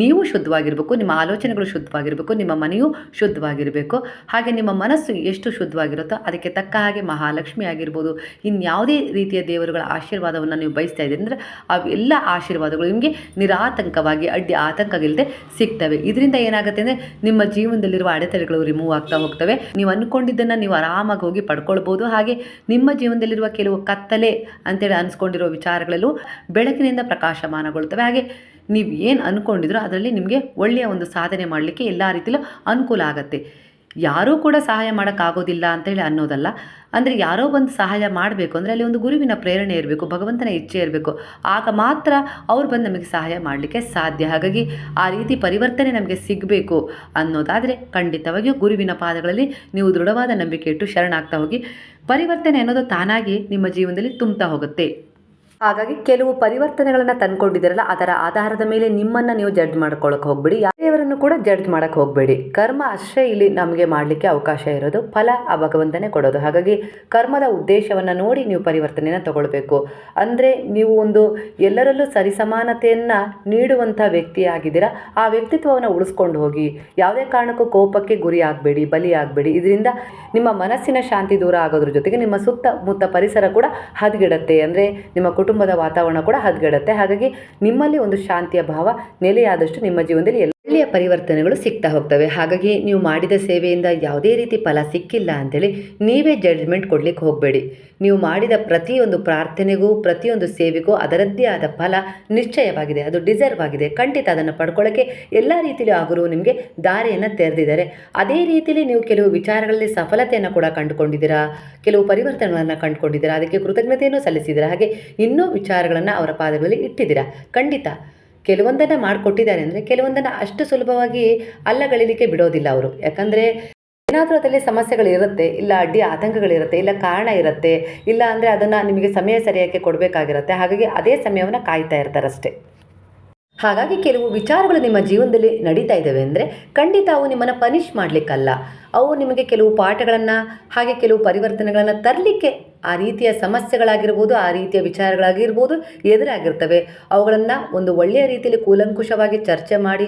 ನೀವು ಶುದ್ಧವಾಗಿರಬೇಕು, ನಿಮ್ಮ ಆಲೋಚನೆಗಳು ಶುದ್ಧವಾಗಿರಬೇಕು, ನಿಮ್ಮ ಮನೆಯೂ ಶುದ್ಧವಾಗಿರಬೇಕು. ಹಾಗೆ ನಿಮ್ಮ ಮನಸ್ಸು ಎಷ್ಟು ಶುದ್ಧವಾಗಿರುತ್ತೋ ಅದಕ್ಕೆ ತಕ್ಕ ಹಾಗೆ ಮಹಾಲಕ್ಷ್ಮಿ ಆಗಿರ್ಬೋದು. ಇನ್ಯಾವುದೇ ರೀತಿಯ ದೇವರುಗಳ ಆಶೀರ್ವಾದವನ್ನು ನೀವು ಬಯಸ್ತಾ ಇದ್ದೀರಿ ಅಂದರೆ ಅವೆಲ್ಲ ಆಶೀರ್ವಾದಗಳು ನಿಮಗೆ ನಿರಾತಂಕವಾಗಿ, ಅಡ್ಡಿ ಆತಂಕವಿಲ್ಲದೆ ಸಿಗ್ತವೆ. ಇದರಿಂದ ಏನಾಗುತ್ತೆ ಅಂದರೆ ನಿಮ್ಮ ಜೀವನದಲ್ಲಿರುವ ಅಡೆತಡೆಗಳು ರಿಮೂವ್ ಆಗ್ತಾ ಹೋಗ್ತವೆ. ನೀವು ಅಂದ್ಕೊಂಡಿದ್ದನ್ನು ನೀವು ಆರಾಮಾಗಿ ಹೋಗಿ ಪಡ್ಕೊಳ್ಬೋದು. ಹಾಗೆ ನಿಮ್ಮ ಜೀವನದಲ್ಲಿರುವ ಕೆಲವು ಕತ್ತಲೆ ಅಂತೇಳಿ ಅನ್ಸ್ಕೊಂಡಿರುವ ವಿಚಾರಗಳಲ್ಲೂ ಬೆಳಕಿನಿಂದ ಪ್ರಕಾಶಮಾನಗೊಳ್ತವೆ. ಹಾಗೆ ನೀವು ಏನು ಅಂದ್ಕೊಂಡಿದ್ರೋ ಅದರಲ್ಲಿ ನಿಮಗೆ ಒಳ್ಳೆಯ ಒಂದು ಸಾಧನೆ ಮಾಡಲಿಕ್ಕೆ ಎಲ್ಲ ರೀತಿಯಲ್ಲೂ ಅನುಕೂಲ ಆಗುತ್ತೆ. ಯಾರೂ ಕೂಡ ಸಹಾಯ ಮಾಡೋಕ್ಕಾಗೋದಿಲ್ಲ ಅಂತೇಳಿ ಅನ್ನೋದಲ್ಲ. ಅಂದರೆ ಯಾರೋ ಬಂದು ಸಹಾಯ ಮಾಡಬೇಕು ಅಂದರೆ ಅಲ್ಲಿ ಒಂದು ಗುರುವಿನ ಪ್ರೇರಣೆ ಇರಬೇಕು, ಭಗವಂತನ ಇಚ್ಛೆ ಇರಬೇಕು. ಆಗ ಮಾತ್ರ ಅವ್ರು ಬಂದು ನಮಗೆ ಸಹಾಯ ಮಾಡಲಿಕ್ಕೆ ಸಾಧ್ಯ. ಹಾಗಾಗಿ ಆ ರೀತಿ ಪರಿವರ್ತನೆ ನಮಗೆ ಸಿಗಬೇಕು ಅನ್ನೋದಾದರೆ ಖಂಡಿತವಾಗಿಯೂ ಗುರುವಿನ ಪಾದಗಳಲ್ಲಿ ನೀವು ದೃಢವಾದ ನಂಬಿಕೆ ಇಟ್ಟು ಶರಣಾಗ್ತಾ ಹೋಗಿ ಪರಿವರ್ತನೆ ಅನ್ನೋದು ತಾನಾಗಿ ನಿಮ್ಮ ಜೀವನದಲ್ಲಿ ತುಂಬ್ತಾ ಹೋಗುತ್ತೆ. ಹಾಗಾಗಿ ಕೆಲವು ಪರಿವರ್ತನೆಗಳನ್ನು ತಂದ್ಕೊಂಡಿದ್ದೀರಲ್ಲ ಅದರ ಆಧಾರದ ಮೇಲೆ ನಿಮ್ಮನ್ನು ನೀವು ಜಡ್ಜ್ ಮಾಡ್ಕೊಳಕ್ಕೆ ಹೋಗ್ಬೇಡಿ. ಯಾರ್ಯವರನ್ನು ಕೂಡ ಜಡ್ಜ್ ಮಾಡಕ್ಕೆ ಹೋಗಬೇಡಿ. ಕರ್ಮ ಅಷ್ಟೇ ಇಲ್ಲಿ ನಮಗೆ ಮಾಡಲಿಕ್ಕೆ ಅವಕಾಶ ಇರೋದು. ಫಲ ಆ ಭಗವಂತನೇ ಕೊಡೋದು. ಹಾಗಾಗಿ ಕರ್ಮದ ಉದ್ದೇಶವನ್ನು ನೋಡಿ ನೀವು ಪರಿವರ್ತನೆಯನ್ನು ತಗೊಳ್ಬೇಕು. ಅಂದರೆ ನೀವು ಒಂದು ಎಲ್ಲರಲ್ಲೂ ಸರಿಸಮಾನತೆಯನ್ನು ನೀಡುವಂಥ ವ್ಯಕ್ತಿ ಆಗಿದ್ದೀರಾ. ಆ ವ್ಯಕ್ತಿತ್ವವನ್ನು ಉಳಿಸ್ಕೊಂಡು ಹೋಗಿ. ಯಾವುದೇ ಕಾರಣಕ್ಕೂ ಕೋಪಕ್ಕೆ ಗುರಿ ಆಗಬೇಡಿ, ಬಲಿ ಆಗಬೇಡಿ. ಇದರಿಂದ ನಿಮ್ಮ ಮನಸ್ಸಿನ ಶಾಂತಿ ದೂರ ಆಗೋದ್ರ ಜೊತೆಗೆ ನಿಮ್ಮ ಸುತ್ತಮುತ್ತ ಪರಿಸರ ಕೂಡ ಹದಗೆಡತ್ತೆ. ಅಂದರೆ ನಿಮ್ಮ ಕುಟುಂಬದ ವಾತಾವರಣ ಕೂಡ ಹದಗೆಡತ್ತೆ. ಹಾಗಾಗಿ ನಿಮ್ಮಲ್ಲಿ ಒಂದು ಶಾಂತಿಯ ಭಾವ ನೆಲೆಯಾದಷ್ಟು ನಿಮ್ಮ ಜೀವನದಲ್ಲಿ ಎಲ್ಲ ಒಳ್ಳೆಯ ಪರಿವರ್ತನೆಗಳು ಸಿಗ್ತಾ ಹೋಗ್ತವೆ. ಹಾಗಾಗಿ ನೀವು ಮಾಡಿದ ಸೇವೆಯಿಂದ ಯಾವುದೇ ರೀತಿ ಫಲ ಸಿಕ್ಕಿಲ್ಲ ಅಂತೇಳಿ ನೀವೇ ಜಡ್ಜ್ಮೆಂಟ್ ಕೊಡ್ಲಿಕ್ಕೆ ಹೋಗಬೇಡಿ. ನೀವು ಮಾಡಿದ ಪ್ರತಿಯೊಂದು ಪ್ರಾರ್ಥನೆಗೂ, ಪ್ರತಿಯೊಂದು ಸೇವೆಗೂ ಅದರದ್ದೇ ಆದ ಫಲ ನಿಶ್ಚಯವಾಗಿದೆ. ಅದು ಡಿಸರ್ವ್ ಆಗಿದೆ. ಖಂಡಿತ ಅದನ್ನು ಪಡ್ಕೊಳ್ಳೋಕ್ಕೆ ಎಲ್ಲ ರೀತಿಯಲ್ಲೂ ಆ ನಿಮಗೆ ದಾರಿಯನ್ನು ತೆರೆದಿದ್ದಾರೆ. ಅದೇ ರೀತಿಯಲ್ಲಿ ನೀವು ಕೆಲವು ವಿಚಾರಗಳಲ್ಲಿ ಸಫಲತೆಯನ್ನು ಕೂಡ ಕಂಡುಕೊಂಡಿದ್ದೀರಾ? ಕೆಲವು ಪರಿವರ್ತನೆಗಳನ್ನು ಕಂಡುಕೊಂಡಿದ್ದೀರಾ? ಅದಕ್ಕೆ ಕೃತಜ್ಞತೆಯನ್ನು ಸಲ್ಲಿಸಿದ್ದೀರಾ? ಹಾಗೆ ಇನ್ನೂ ವಿಚಾರಗಳನ್ನು ಅವರ ಪಾದಗಳಲ್ಲಿ ಇಟ್ಟಿದ್ದೀರಾ? ಖಂಡಿತ. ಕೆಲವೊಂದನ್ನು ಮಾಡಿಕೊಟ್ಟಿದ್ದಾರೆ ಅಂದರೆ ಕೆಲವೊಂದನ್ನು ಅಷ್ಟು ಸುಲಭವಾಗಿ ಅಲ್ಲಗಳಿಲಿಕ್ಕೆ ಬಿಡೋದಿಲ್ಲ ಅವರು. ಯಾಕಂದರೆ ಏನಾದರೂ ಅದರಲ್ಲಿ ಸಮಸ್ಯೆಗಳಿರುತ್ತೆ ಇಲ್ಲ ಅಡ್ಡಿ ಆತಂಕಗಳಿರುತ್ತೆ ಇಲ್ಲ ಕಾರಣ ಇರುತ್ತೆ, ಇಲ್ಲ ಅಂದರೆ ಅದನ್ನು ನಿಮಗೆ ಸಮಯ ಸರಿಯಾಗಿ ಕೊಡಬೇಕಾಗಿರುತ್ತೆ, ಹಾಗಾಗಿ ಅದೇ ಸಮಯವನ್ನು ಕಾಯ್ತಾ ಇರ್ತಾರಷ್ಟೇ. ಹಾಗಾಗಿ ಕೆಲವು ವಿಚಾರಗಳು ನಿಮ್ಮ ಜೀವನದಲ್ಲಿ ನಡೀತಾ ಇದ್ದಾವೆ ಅಂದರೆ ಖಂಡಿತ ಅವು ನಿಮ್ಮನ್ನು ಪನಿಷ್ ಮಾಡಲಿಕ್ಕಲ್ಲ. ಅವು ನಿಮಗೆ ಕೆಲವು ಪಾಠಗಳನ್ನು ಹಾಗೆ ಕೆಲವು ಪರಿವರ್ತನೆಗಳನ್ನು ತರಲಿಕ್ಕೆ ಆ ರೀತಿಯ ಸಮಸ್ಯೆಗಳಾಗಿರ್ಬೋದು, ಆ ರೀತಿಯ ವಿಚಾರಗಳಾಗಿರ್ಬೋದು ಎದುರಾಗಿರ್ತವೆ. ಅವುಗಳನ್ನು ಒಂದು ಒಳ್ಳೆಯ ರೀತಿಯಲ್ಲಿ ಕೂಲಂಕುಷವಾಗಿ ಚರ್ಚೆ ಮಾಡಿ,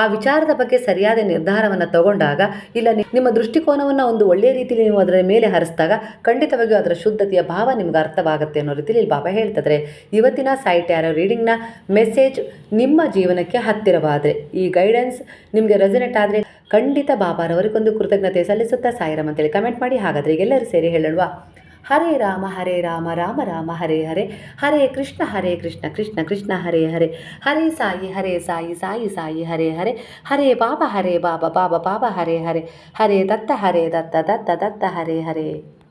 ಆ ವಿಚಾರದ ಬಗ್ಗೆ ಸರಿಯಾದ ನಿರ್ಧಾರವನ್ನು ತಗೊಂಡಾಗ, ಇಲ್ಲ ನಿಮ್ಮ ದೃಷ್ಟಿಕೋನವನ್ನು ಒಂದು ಒಳ್ಳೆಯ ರೀತಿಯಲ್ಲಿ ನೀವು ಅದರ ಮೇಲೆ ಹರಿಸಿದಾಗ ಖಂಡಿತವಾಗಿಯೂ ಅದರ ಶುದ್ಧತೆಯ ಭಾವ ನಿಮ್ಗೆ ಅರ್ಥವಾಗುತ್ತೆ ಅನ್ನೋ ರೀತಿಯಲ್ಲಿ ಇಲ್ಲಿ ಬಾಬಾ ಹೇಳ್ತಿದ್ರೆ. ಇವತ್ತಿನ ಸೈಟ್ ಯಾರೋ ರೀಡಿಂಗ್ನ ಮೆಸೇಜ್ ನಿಮ್ಮ ಜೀವನಕ್ಕೆ ಹತ್ತಿರವಾದರೆ. ಈ ಗೈಡೆನ್ಸ್ ನಿಮಗೆ ರೆಸನೆಟ್ ಆದರೆ ಖಂಡಿತ ಬಾಬಾರವರಿಗೊಂದು ಕೃತಜ್ಞತೆ ಸಲ್ಲಿಸುತ್ತಾ ಸಾಯಿರಾಮ್ ಅಂತೇಳಿ ಕಮೆಂಟ್ ಮಾಡಿ. ಹಾಗಾದರೆ ಎಲ್ಲರೂ ಸೇರಿ ಹೇಳಲ್ವಾ ಹರೇ ರಾಮ ಹರೇ ರಾಮ ರಾಮ ರಾಮ, ಹರೇ ಹರೇ. ಹರೇ ಕೃಷ್ಣ ಹರೇ ಕೃಷ್ಣ ಕೃಷ್ಣ ಕೃಷ್ಣ, ಹರೇ ಹರೇ. ಹರೇ ಸಾಯಿ ಹರೇ ಸಾಯಿ ಸಾಯಿ ಸಾಯಿ, ಹರೇ ಹರೇ. ಹರೇ ಬಾಬಾ ಹರೇ ಬಾಬಾ ಬಾಬಾ ಬಾಬಾ, ಹರೇ ಹರೇ. ಹರೇ ದತ್ತ ಹರೇ ದತ್ತ ದತ್ತ ದತ್ತ, ಹರೇ ಹರೇ.